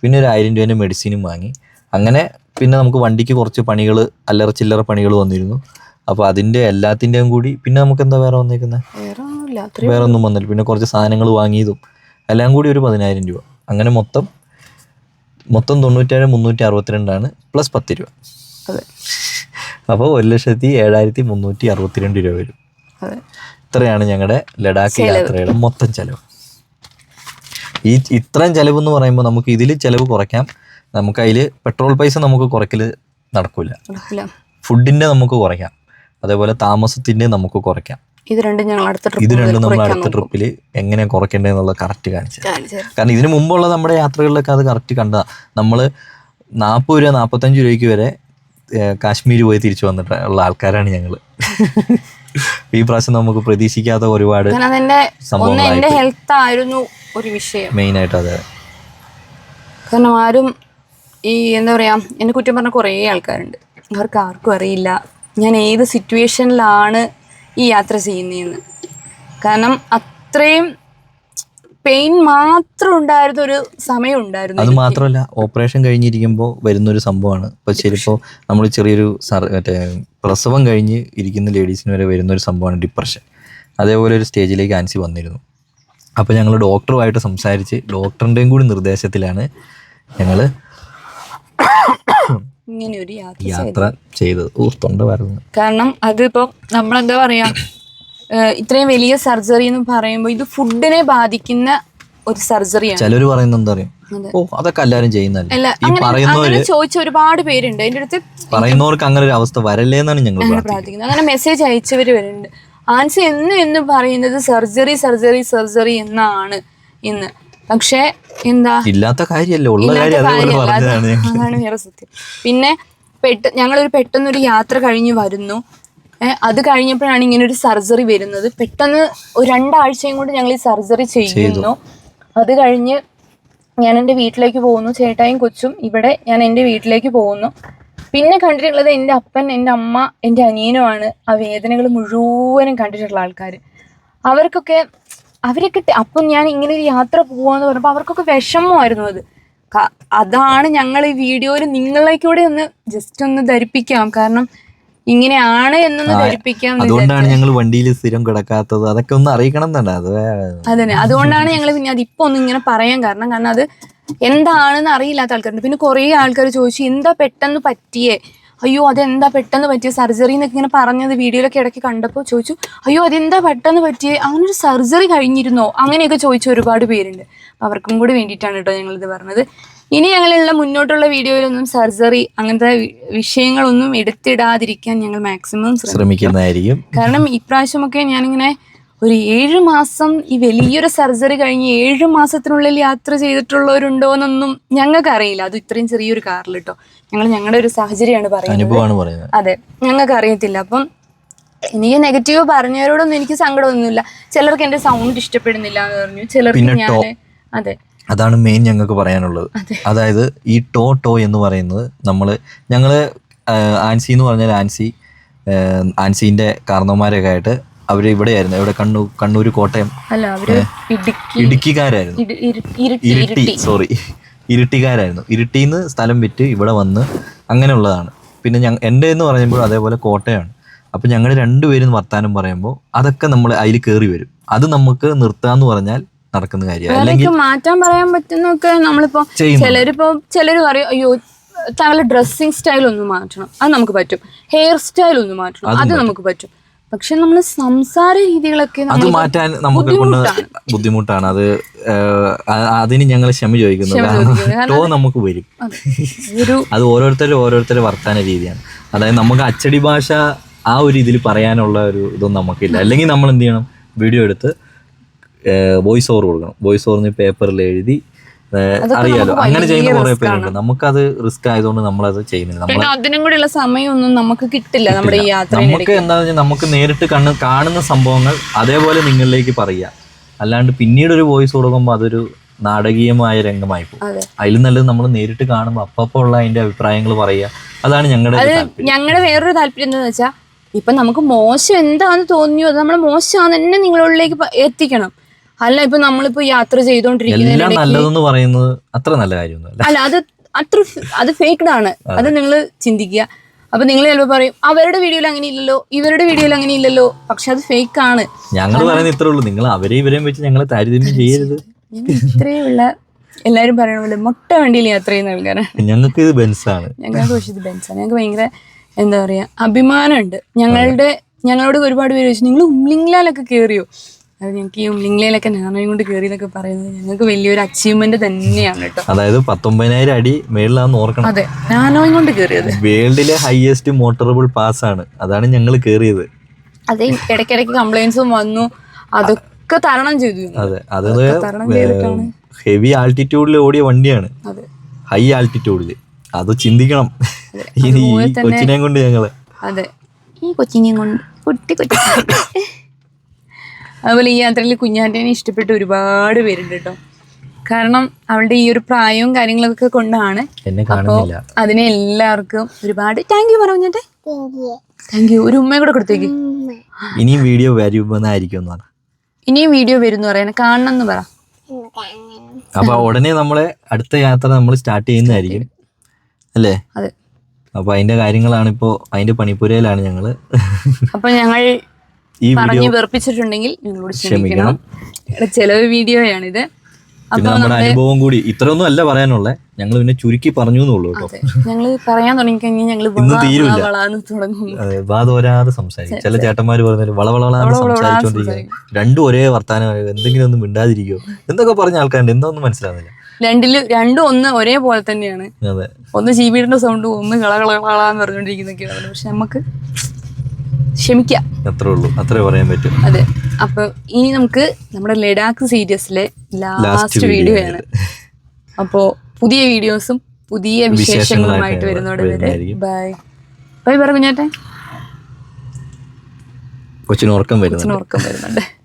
[SPEAKER 1] പിന്നെ ഒരു ആയിരം രൂപേന്റെ മെഡിസിനും വാങ്ങി. അങ്ങനെ പിന്നെ നമുക്ക് വണ്ടിക്ക് കുറച്ച് പണികൾ അല്ലറ ചില്ലറ പണികൾ വന്നിരുന്നു. അപ്പോൾ അതിന്റെ എല്ലാത്തിന്റെയും കൂടി പിന്നെ നമുക്ക് എന്താ വേറെ വന്നേക്കുന്നത്
[SPEAKER 2] വേറെ
[SPEAKER 1] ഒന്നും വന്നില്ല. പിന്നെ കുറച്ച് സാധനങ്ങൾ വാങ്ങിയതും എല്ലാം കൂടി ഒരു പതിനായിരം രൂപ. അങ്ങനെ മൊത്തം മൊത്തം തൊണ്ണൂറ്റേഴ് മുന്നൂറ്റി അറുപത്തിരണ്ടാണ് പ്ലസ് പത്ത് രൂപ.
[SPEAKER 2] അതെ.
[SPEAKER 1] അപ്പോൾ ഒരു ലക്ഷത്തി ഏഴായിരത്തി മുന്നൂറ്റി അറുപത്തിരണ്ട് രൂപ വരും. ഇത്രയാണ് ഞങ്ങളുടെ ലഡാക്ക് യാത്രയുടെ മൊത്തം ചെലവ്. ഈ ഇത്രയും ചെലവ് എന്ന് പറയുമ്പോൾ നമുക്ക് ഇതിൽ ചെലവ് കുറയ്ക്കാം. നമുക്ക് അതിൽ പെട്രോൾ പൈസ നമുക്ക് കുറയ്ക്കൽ നടക്കില്ല ഫുഡിന്റെ നമുക്ക് കുറയ്ക്കാം. അതേപോലെ താമസത്തിന്റെ നമുക്ക് കുറയ്ക്കാം.
[SPEAKER 2] ഇത് രണ്ടും ഞങ്ങൾ അടുത്ത
[SPEAKER 1] ഇത് രണ്ടും നമ്മൾ അടുത്ത ട്രിപ്പിൽ എങ്ങനെ കുറയ്ക്കേണ്ടതെന്നുള്ള കറക്റ്റ് കാണിച്ചു കാരണം ഇതിനു മുമ്പുള്ള നമ്മുടെ യാത്രകളിലൊക്കെ അത് കറക്റ്റ് കണ്ടതാ നമ്മൾ നാൽപ്പത് രൂപ നാൽപ്പത്തഞ്ച് രൂപയ്ക്ക് വരെ കാശ്മീർ പോയി തിരിച്ചു വന്നിട്ട് ഉള്ള ആൾക്കാരാണ് ഞങ്ങൾ ഈ പ്രാവശ്യം നമുക്ക് പ്രതീക്ഷിക്കാത്ത ഒരുപാട്
[SPEAKER 2] ഹെൽത്ത് ആയിരുന്നു ഒരു വിഷയം.
[SPEAKER 1] മെയിൻ ആയിട്ട് അതെ.
[SPEAKER 2] കാരണം ആരും ഈ എന്താ പറയാ എന്നെ കുറ്റം പറഞ്ഞ കുറേ ആൾക്കാരുണ്ട്. അവർക്ക് ആർക്കും അറിയില്ല. ഞാൻ ഏത് സിറ്റുവേഷനിലാണ് ഈ യാത്ര ചെയ്യുന്നതെന്ന്. കാരണം അത്രയും പെയിൻ മാത്രം ഉണ്ടായിരുന്ന ഒരു സമയം ഉണ്ടായിരുന്നു
[SPEAKER 1] അത് മാത്രമല്ല ഓപ്പറേഷൻ കഴിഞ്ഞിരിക്കുമ്പോൾ വരുന്ന ഒരു സംഭവമാണ്. ഇപ്പോൾ ചിലപ്പോൾ നമ്മൾ ചെറിയൊരു മറ്റേ പ്രസവം കഴിഞ്ഞ് ഇരിക്കുന്ന ലേഡീസിന് വരെ വരുന്നൊരു സംഭവമാണ് ഡിപ്രഷൻ അതേപോലെ ഒരു സ്റ്റേജിലേക്ക് ആൻസി വന്നിരുന്നു. അപ്പോൾ ഞങ്ങൾ ഡോക്ടറുമായിട്ട് സംസാരിച്ച് ഡോക്ടറിന്റെയും കൂടി നിർദ്ദേശത്തിലാണ് ഞങ്ങൾ
[SPEAKER 2] ഇങ്ങനെ ഒരു യാത്ര
[SPEAKER 1] ചെയ്തത്. ഓ തൊണ്ട വരുന്നു
[SPEAKER 2] കാരണം അതിപ്പോ നമ്മളെന്താ പറയാ ഇത്രയും വലിയ സർജറി എന്ന് പറയുമ്പോൾ ഇത് ഫുഡിനെ ബാധിക്കുന്ന ഒരു സർജറിയാണ്.
[SPEAKER 1] ചിലർ പറയുന്നത് എന്താ ഓ അതൊക്കെ എല്ലാവരും ചെയ്യുന്നല്ലേ
[SPEAKER 2] അങ്ങനെ ചോദിച്ച ഒരുപാട് പേരുണ്ട്. എന്റെ അടുത്ത്
[SPEAKER 1] പറയുന്നവർക്ക് അങ്ങനെ ഒരു അവസ്ഥ വരല്ലേ എന്നാണ് ഞങ്ങൾ
[SPEAKER 2] പ്രാർത്ഥിക്കുന്നത്. അങ്ങനെ മെസ്സേജ് അയച്ചവര് വരുന്നുണ്ട്. ആൻസി എന്നും എന്നും പറയുന്നത് സർജറി സർജറി സർജറി എന്നാണ് ഇന്ന്. പക്ഷേ എന്താ?
[SPEAKER 1] ഇല്ലാത്ത കാര്യമല്ല? ഉള്ള
[SPEAKER 2] അതാണ് വേറെ സത്യം. പിന്നെ പെട്ട ഞങ്ങളൊരു പെട്ടെന്നൊരു യാത്ര കഴിഞ്ഞ് വരുന്നു. അത് കഴിഞ്ഞപ്പോഴാണ് ഇങ്ങനെ ഒരു സർജറി വരുന്നത്. പെട്ടെന്ന് ഒരു രണ്ടാഴ്ചയും കൊണ്ട് ഞങ്ങൾ ഈ സർജറി ചെയ്യുന്നു. അത് കഴിഞ്ഞ് ഞാൻ എന്റെ വീട്ടിലേക്ക് പോകുന്നു. ചേട്ടായും കൊച്ചും ഇവിടെ ഞാൻ എന്റെ വീട്ടിലേക്ക് പോകുന്നു. പിന്നെ കണ്ടിട്ടുള്ളത് എന്റെ അപ്പൻ എന്റെ അമ്മ എന്റെ അനിയനുമാണ് ആ വേദനകൾ മുഴുവനും കണ്ടിട്ടുള്ള ആൾക്കാർ അവർക്കൊക്കെ അവരൊക്കെ കിട്ടി. അപ്പം ഞാൻ ഇങ്ങനെ ഒരു യാത്ര പോവാന്ന് പറഞ്ഞപ്പോൾ അവർക്കൊക്കെ വിഷമമായിരുന്നു അത്. അതാണ് ഞങ്ങൾ ഈ വീഡിയോയിൽ നിങ്ങളേക്കൂടെ ഒന്ന് ജസ്റ്റ് ഒന്ന് ധരിപ്പിക്കാം. കാരണം ഇങ്ങനെയാണ് എന്നൊന്ന് ധരിപ്പിക്കാം
[SPEAKER 1] അതുകൊണ്ടാണ് ഞങ്ങൾ വണ്ടിയിൽ സ്ഥിരം കിടക്കാത്തത്. അതൊക്കെ ഒന്ന് അറിയിക്കണം
[SPEAKER 2] അതന്നെ. അതുകൊണ്ടാണ് ഞങ്ങൾ പിന്നെ അതിപ്പോ ഒന്ന് ഇങ്ങനെ പറയാൻ കാരണം കാരണം അത് എന്താണെന്ന് അറിയില്ലാത്ത ആൾക്കാരുണ്ട്. പിന്നെ കുറേ ആൾക്കാർ ചോദിച്ചു എന്താ പെട്ടെന്ന് പറ്റിയേ? അയ്യോ അതെന്താ പെട്ടെന്ന് പറ്റിയ? സർജറി എന്നൊക്കെ ഇങ്ങനെ പറഞ്ഞത് വീഡിയോയിലൊക്കെ ഇടയ്ക്ക് കണ്ടപ്പോൾ ചോദിച്ചു അയ്യോ അതെന്താ പെട്ടെന്ന് പറ്റിയ? അങ്ങനെ ഒരു സർജറി കഴിഞ്ഞിരുന്നോ? അങ്ങനെയൊക്കെ ചോദിച്ച ഒരുപാട് പേരുണ്ട്. അവർക്കും കൂടി വേണ്ടിയിട്ടാണ് കേട്ടോ ഞങ്ങളിത് പറഞ്ഞത്. ഇനി ഞങ്ങളുള്ള മുന്നോട്ടുള്ള വീഡിയോയിലൊന്നും സർജറി അങ്ങനത്തെ വിഷയങ്ങളൊന്നും എടുത്തിടാതിരിക്കാൻ ഞങ്ങൾ മാക്സിമം ശ്രമിക്കും.
[SPEAKER 1] ശ്രമിക്കുന്നതായിരിക്കും.
[SPEAKER 2] കാരണം ഇപ്രാവശ്യമൊക്കെ ഞാനിങ്ങനെ ഒരു ഏഴ് മാസം ഈ വലിയൊരു സർജറി കഴിഞ്ഞ് ഏഴ് മാസത്തിനുള്ളിൽ യാത്ര ചെയ്തിട്ടുള്ളവരുണ്ടോ എന്നൊന്നും ഞങ്ങൾക്ക് അറിയില്ല അത് ഇത്രയും ചെറിയൊരു കാറിൽ കേട്ടോ. ഞങ്ങൾ ഞങ്ങളുടെ ഒരു സാഹചര്യമാണ് പറയുന്നത്. അതെ. ഞങ്ങൾക്ക് അറിയത്തില്ല. അപ്പം എനിക്ക് നെഗറ്റീവ് പറഞ്ഞവരോടൊന്നും എനിക്ക് സങ്കടമൊന്നുമില്ല. ചിലർക്ക് എന്റെ സൗണ്ട് ഇഷ്ടപ്പെടുന്നില്ല എന്ന് പറഞ്ഞു. ചിലർക്ക് ഞാൻ അതെ.
[SPEAKER 1] അതാണ് മെയിൻ ഞങ്ങൾക്ക് പറയാനുള്ളത്. അതായത് ഈ ടോ ടോ എന്ന് പറയുന്നത് നമ്മൾ ഞങ്ങൾ ആൻസി എന്ന് പറഞ്ഞാൽ ആൻസി ആൻസിന്റെ ആൻസീന്റെ കാരണവന്മാരൊക്കെ ആയിട്ട് അവർ ഇവിടെയായിരുന്നു. ഇവിടെ കണ്ണൂർ കണ്ണൂർ കോട്ടയം
[SPEAKER 2] അവർ
[SPEAKER 1] ഇടുക്കിക്കാരായിരുന്നു.
[SPEAKER 2] ഇരു- ഇരു- ഇരുട്ടി
[SPEAKER 1] ഇരിട്ടി
[SPEAKER 2] ഇരുട്ടി.
[SPEAKER 1] സോറി ഇരിട്ടിക്കാരായിരുന്നു ഇരിട്ടിയിൽ നിന്ന് സ്ഥലം വിറ്റ് ഇവിടെ വന്ന് അങ്ങനെയുള്ളതാണ്. പിന്നെ ഞ എന്റെ എന്ന് പറയുമ്പോൾ അതേപോലെ കോട്ടയാണ്. അപ്പം ഞങ്ങൾ രണ്ടുപേരും വർത്താനം പറയുമ്പോൾ അതൊക്കെ നമ്മൾ അതിൽ കയറി വരും. അത് നമുക്ക് നിർത്താന്ന് പറഞ്ഞാൽ നടക്കുന്ന കാര്യമാണ്. അല്ലെങ്കിൽ
[SPEAKER 2] മാറ്റാൻ പറയാൻ പറ്റുന്നൊക്കെ നമ്മളിപ്പോ. ചിലരിപ്പോ ചിലർ പറയും അയ്യോ താങ്കളുടെ ഡ്രസ്സിങ് സ്റ്റൈൽ ഒന്ന് മാറ്റണം. അത് നമുക്ക് പറ്റും. ഹെയർ സ്റ്റൈൽ ഒന്ന് മാറ്റണം. അത് നമുക്ക് പറ്റും. പക്ഷെ നമ്മൾ സംസാര രീതികളൊക്കെ
[SPEAKER 1] അത് മാറ്റാൻ നമുക്ക് കൊണ്ട് ബുദ്ധിമുട്ടാണ്. അത് അതിന് ഞങ്ങൾ ക്ഷമ ചോദിക്കുന്നു കാരണം ടോ നമുക്ക് വരും.
[SPEAKER 2] അത്.
[SPEAKER 1] ഓരോരുത്തരും ഓരോരുത്തരും വർത്താന രീതിയാണ്. അതായത് നമുക്ക് അച്ചടി ഭാഷ ആ ഒരു ഇതിൽ പറയാനുള്ള ഒരു ഇതൊന്നും നമുക്കില്ല. അല്ലെങ്കിൽ നമ്മൾ എന്ത് ചെയ്യണം? വീഡിയോ എടുത്ത് വോയിസ് ഓവർ കൊടുക്കണം. വോയിസ് ഓവർ പേപ്പറിൽ എഴുതി അറിയാലോ. അങ്ങനെ ചെയ്യുന്ന കുറെ പേരുണ്ട്. നമുക്കത് റിസ്ക് ആയതുകൊണ്ട് നമ്മളത് ചെയ്യുന്നില്ല.
[SPEAKER 2] അതിനും കൂടിയുള്ള സമയമൊന്നും നമുക്ക് കിട്ടില്ല നമ്മുടെ ഈ യാത്ര
[SPEAKER 1] നമുക്ക് എന്താ വെച്ചാൽ നമുക്ക് നേരിട്ട് കണ്ണ് കാണുന്ന സംഭവങ്ങൾ അതേപോലെ നിങ്ങളിലേക്ക് പറയുക. അല്ലാണ്ട് പിന്നീട് ഒരു വോയിസ് കൊടുക്കുമ്പോൾ അതൊരു നാടകീയമായ രംഗമായി പോകും.
[SPEAKER 2] അതെ.
[SPEAKER 1] അതിൽ നല്ലത് നമ്മൾ നേരിട്ട് കാണുമ്പോൾ അപ്പപ്പോ ഉള്ള അതിന്റെ അഭിപ്രായങ്ങൾ പറയുക. അതാണ് ഞങ്ങളുടെ
[SPEAKER 2] ഞങ്ങളുടെ വേറൊരു താല്പര്യം എന്താണെന്ന് വെച്ചാൽ ഇപ്പൊ നമുക്ക് മോശം എന്താണെന്ന് തോന്നിയോ അത് നമ്മൾ മോശമാണെന്ന് തന്നെ നിങ്ങളിലേക്ക് എത്തിക്കണം. അല്ല ഇപ്പൊ നമ്മളിപ്പോ യാത്ര
[SPEAKER 1] എല്ലാം നല്ലതെന്ന് പറയുന്നത് അത്ര നല്ല കാര്യമൊന്നുമല്ല.
[SPEAKER 2] അല്ല അത് അത്ര ഫ്- അത് ഫേക്ഡ് ആണ് അത് നിങ്ങൾ ചിന്തിക്കുക. അപ്പൊ നിങ്ങൾ ചിലപ്പോൾ പറയും അവരുടെ വീഡിയോയിൽ അങ്ങനെ ഇല്ലല്ലോ ഇവരുടെ വീഡിയോയിൽ അങ്ങനെ ഇല്ലല്ലോ പക്ഷെ അത് ഫേക്ക് ആണ്
[SPEAKER 1] ഞങ്ങൾ പറയുന്നത് ഇത്രേ ഉള്ളൂ നിങ്ങൾ അവരെ ഇവരെയും വെച്ച് ഞങ്ങളെ താരതമ്യം ചെയ്യരുത്.
[SPEAKER 2] ഞങ്ങൾ ഇത്രയുള്ള എല്ലാരും പറയണ പോലെ മുട്ട വണ്ടിയിൽ യാത്ര ചെയ്യുന്ന ആൾക്കാരാണ്.
[SPEAKER 1] ഞങ്ങൾക്ക് ഇത് ബെൻസാണ്.
[SPEAKER 2] ഞങ്ങൾക്ക് പക്ഷേ ഇത് ബെൻസാണ്. ഞങ്ങൾക്ക് ഭയങ്കര എന്താ പറയാ അഭിമാനമുണ്ട്. ഞങ്ങളുടെ ഞങ്ങളോട് ഒരുപാട് പേര് ചോദിച്ചു നിങ്ങൾ ഉംലിംഗ്ലാലൊക്കെ കയറിയോ അത് ഞങ്ങൾക്ക് ഈ ഉംലിംഗ്ലയിലൊക്കെ നാണയം കൊണ്ട് കയറി എന്നൊക്കെ പറയുന്നത് ഞങ്ങൾക്ക് വലിയൊരു അച്ചീവ്മെന്റ് തന്നെയാണ് കേട്ടോ.
[SPEAKER 1] അതായത് പത്തൊമ്പതിനായിരം അടി മേളിലാന്ന് ഓർക്കണം.
[SPEAKER 2] അതെ നാനോയും കൊണ്ട് കയറിയത്
[SPEAKER 1] വേൾഡിലെ ഹയസ്റ്റ് മോട്ടറബിൾ പാസ് ആണ്. അതാണ് ഞങ്ങൾ കയറിയത്
[SPEAKER 2] അതെ ഇടയ്ക്കിടയ്ക്ക് കംപ്ലൈൻസും വന്നു. അതൊക്കെ തരണം ചെയ്തു.
[SPEAKER 1] അതെ അത് ഹെവി ആൾട്ടിറ്റ്യൂഡിൽ ഓടിയ വണ്ടിയാണ്. ഹൈ ആൾട്ടിറ്റ്യൂഡിൽ അത് ചിന്തിക്കണം. ഈ കൊച്ചിനെയും കൊണ്ട് ഞങ്ങൾ.
[SPEAKER 2] അതെ ഈ കൊച്ചിനെയും കൊണ്ട് കുട്ടി കൊച്ചി അതുപോലെ ഈ യാത്രയിൽ കുഞ്ഞാറ്റേനെ ഇഷ്ടപ്പെട്ട ഒരുപാട് പേരുണ്ട് കേട്ടോ. കാരണം അവളുടെ ഈ ഒരു പ്രായവും കാര്യങ്ങളൊക്കെ കൊണ്ടാണ്
[SPEAKER 1] അപ്പോ
[SPEAKER 2] അതിനെ എല്ലാവർക്കും ഒരുപാട് താങ്ക് യു പറഞ്ഞേ താങ്ക് യു ഒരു ഉമ്മയും കൂടെ കൊടുത്തേക്ക്.
[SPEAKER 1] ഇനിയും വീഡിയോ വരുമെന്നായിരിക്കും
[SPEAKER 2] ഇനിയും വീഡിയോ വരുന്നു പറയാൻ കാണണം എന്ന് പറ.
[SPEAKER 1] അപ്പൊ ഉടനെ നമ്മളെ അടുത്ത യാത്ര നമ്മൾ സ്റ്റാർട്ട് ചെയ്യുന്നതായിരിക്കും. അല്ലേ?
[SPEAKER 2] അതെ.
[SPEAKER 1] അപ്പൊ അതിന്റെ കാര്യങ്ങളാണ് ഇപ്പോ അതിന്റെ പണിപ്പുരയിലാണ് ഞങ്ങൾ.
[SPEAKER 2] അപ്പൊ ഞങ്ങൾ പറഞ്ഞു വെറുപ്പിച്ചിട്ടുണ്ടെങ്കിൽ നിങ്ങളോട്
[SPEAKER 1] ക്ഷമിക്കണം.
[SPEAKER 2] ചെലവ് വീഡിയോയാണിത്.
[SPEAKER 1] പിന്നെ നമ്മുടെ അനുഭവം കൂടി ഇത്രയൊന്നും അല്ല പറയാനുള്ളത് ഞങ്ങൾ പിന്നെ ചുരുക്കി പറഞ്ഞു എന്നുള്ളൂ കേട്ടോ.
[SPEAKER 2] ഞങ്ങൾ പറയാൻ തുടങ്ങിക്കഴിഞ്ഞാൽ ഞങ്ങൾ
[SPEAKER 1] ഇന്ന്. അതെ വാതോരാതെ സംസാരിക്കും. ചില ചേട്ടന്മാര് പറഞ്ഞാൽ വളവളവളാന്ന് സംസാരിച്ചോണ്ടിരിക്കുന്നത് രണ്ടും ഒരേ വർത്താനം എന്തെങ്കിലും ഒന്നും മിണ്ടാതിരിക്കോ. എന്തൊക്കെ പറഞ്ഞ ആൾക്കാരുണ്ട്? എന്തൊന്നും മനസ്സിലാവുന്നില്ല.
[SPEAKER 2] രണ്ടിൽ രണ്ടും ഒന്ന് ഒരേപോലെ തന്നെയാണ്. ഒന്ന് ചീബിയുടെ സൗണ്ടും ഒന്ന് കള കള കളാന്ന് പറഞ്ഞുകൊണ്ടിരിക്കുന്നൊക്കെയാണ് പക്ഷെ നമുക്ക് ക്ഷമിക്കാം.
[SPEAKER 1] അത്രേ ഉള്ളൂ. അത്രേ പറയാൻ പറ്റും.
[SPEAKER 2] അതെ. അപ്പൊ ഇനി നമുക്ക് നമ്മുടെ ലഡാക്ക് സീരീസിലെ ലാസ്റ്റ് വീഡിയോ ആണ്. അപ്പോ പുതിയ വീഡിയോസും പുതിയ വിശേഷങ്ങളുമായിട്ട് വരുന്നോടെ വരെ. ബൈ ബൈ പറ കുഞ്ഞാട്ടെ
[SPEAKER 1] കൊച്ചിന് ഉറക്കം വരുന്നുണ്ട്.
[SPEAKER 2] ഉറക്കം വരുന്നുണ്ട്.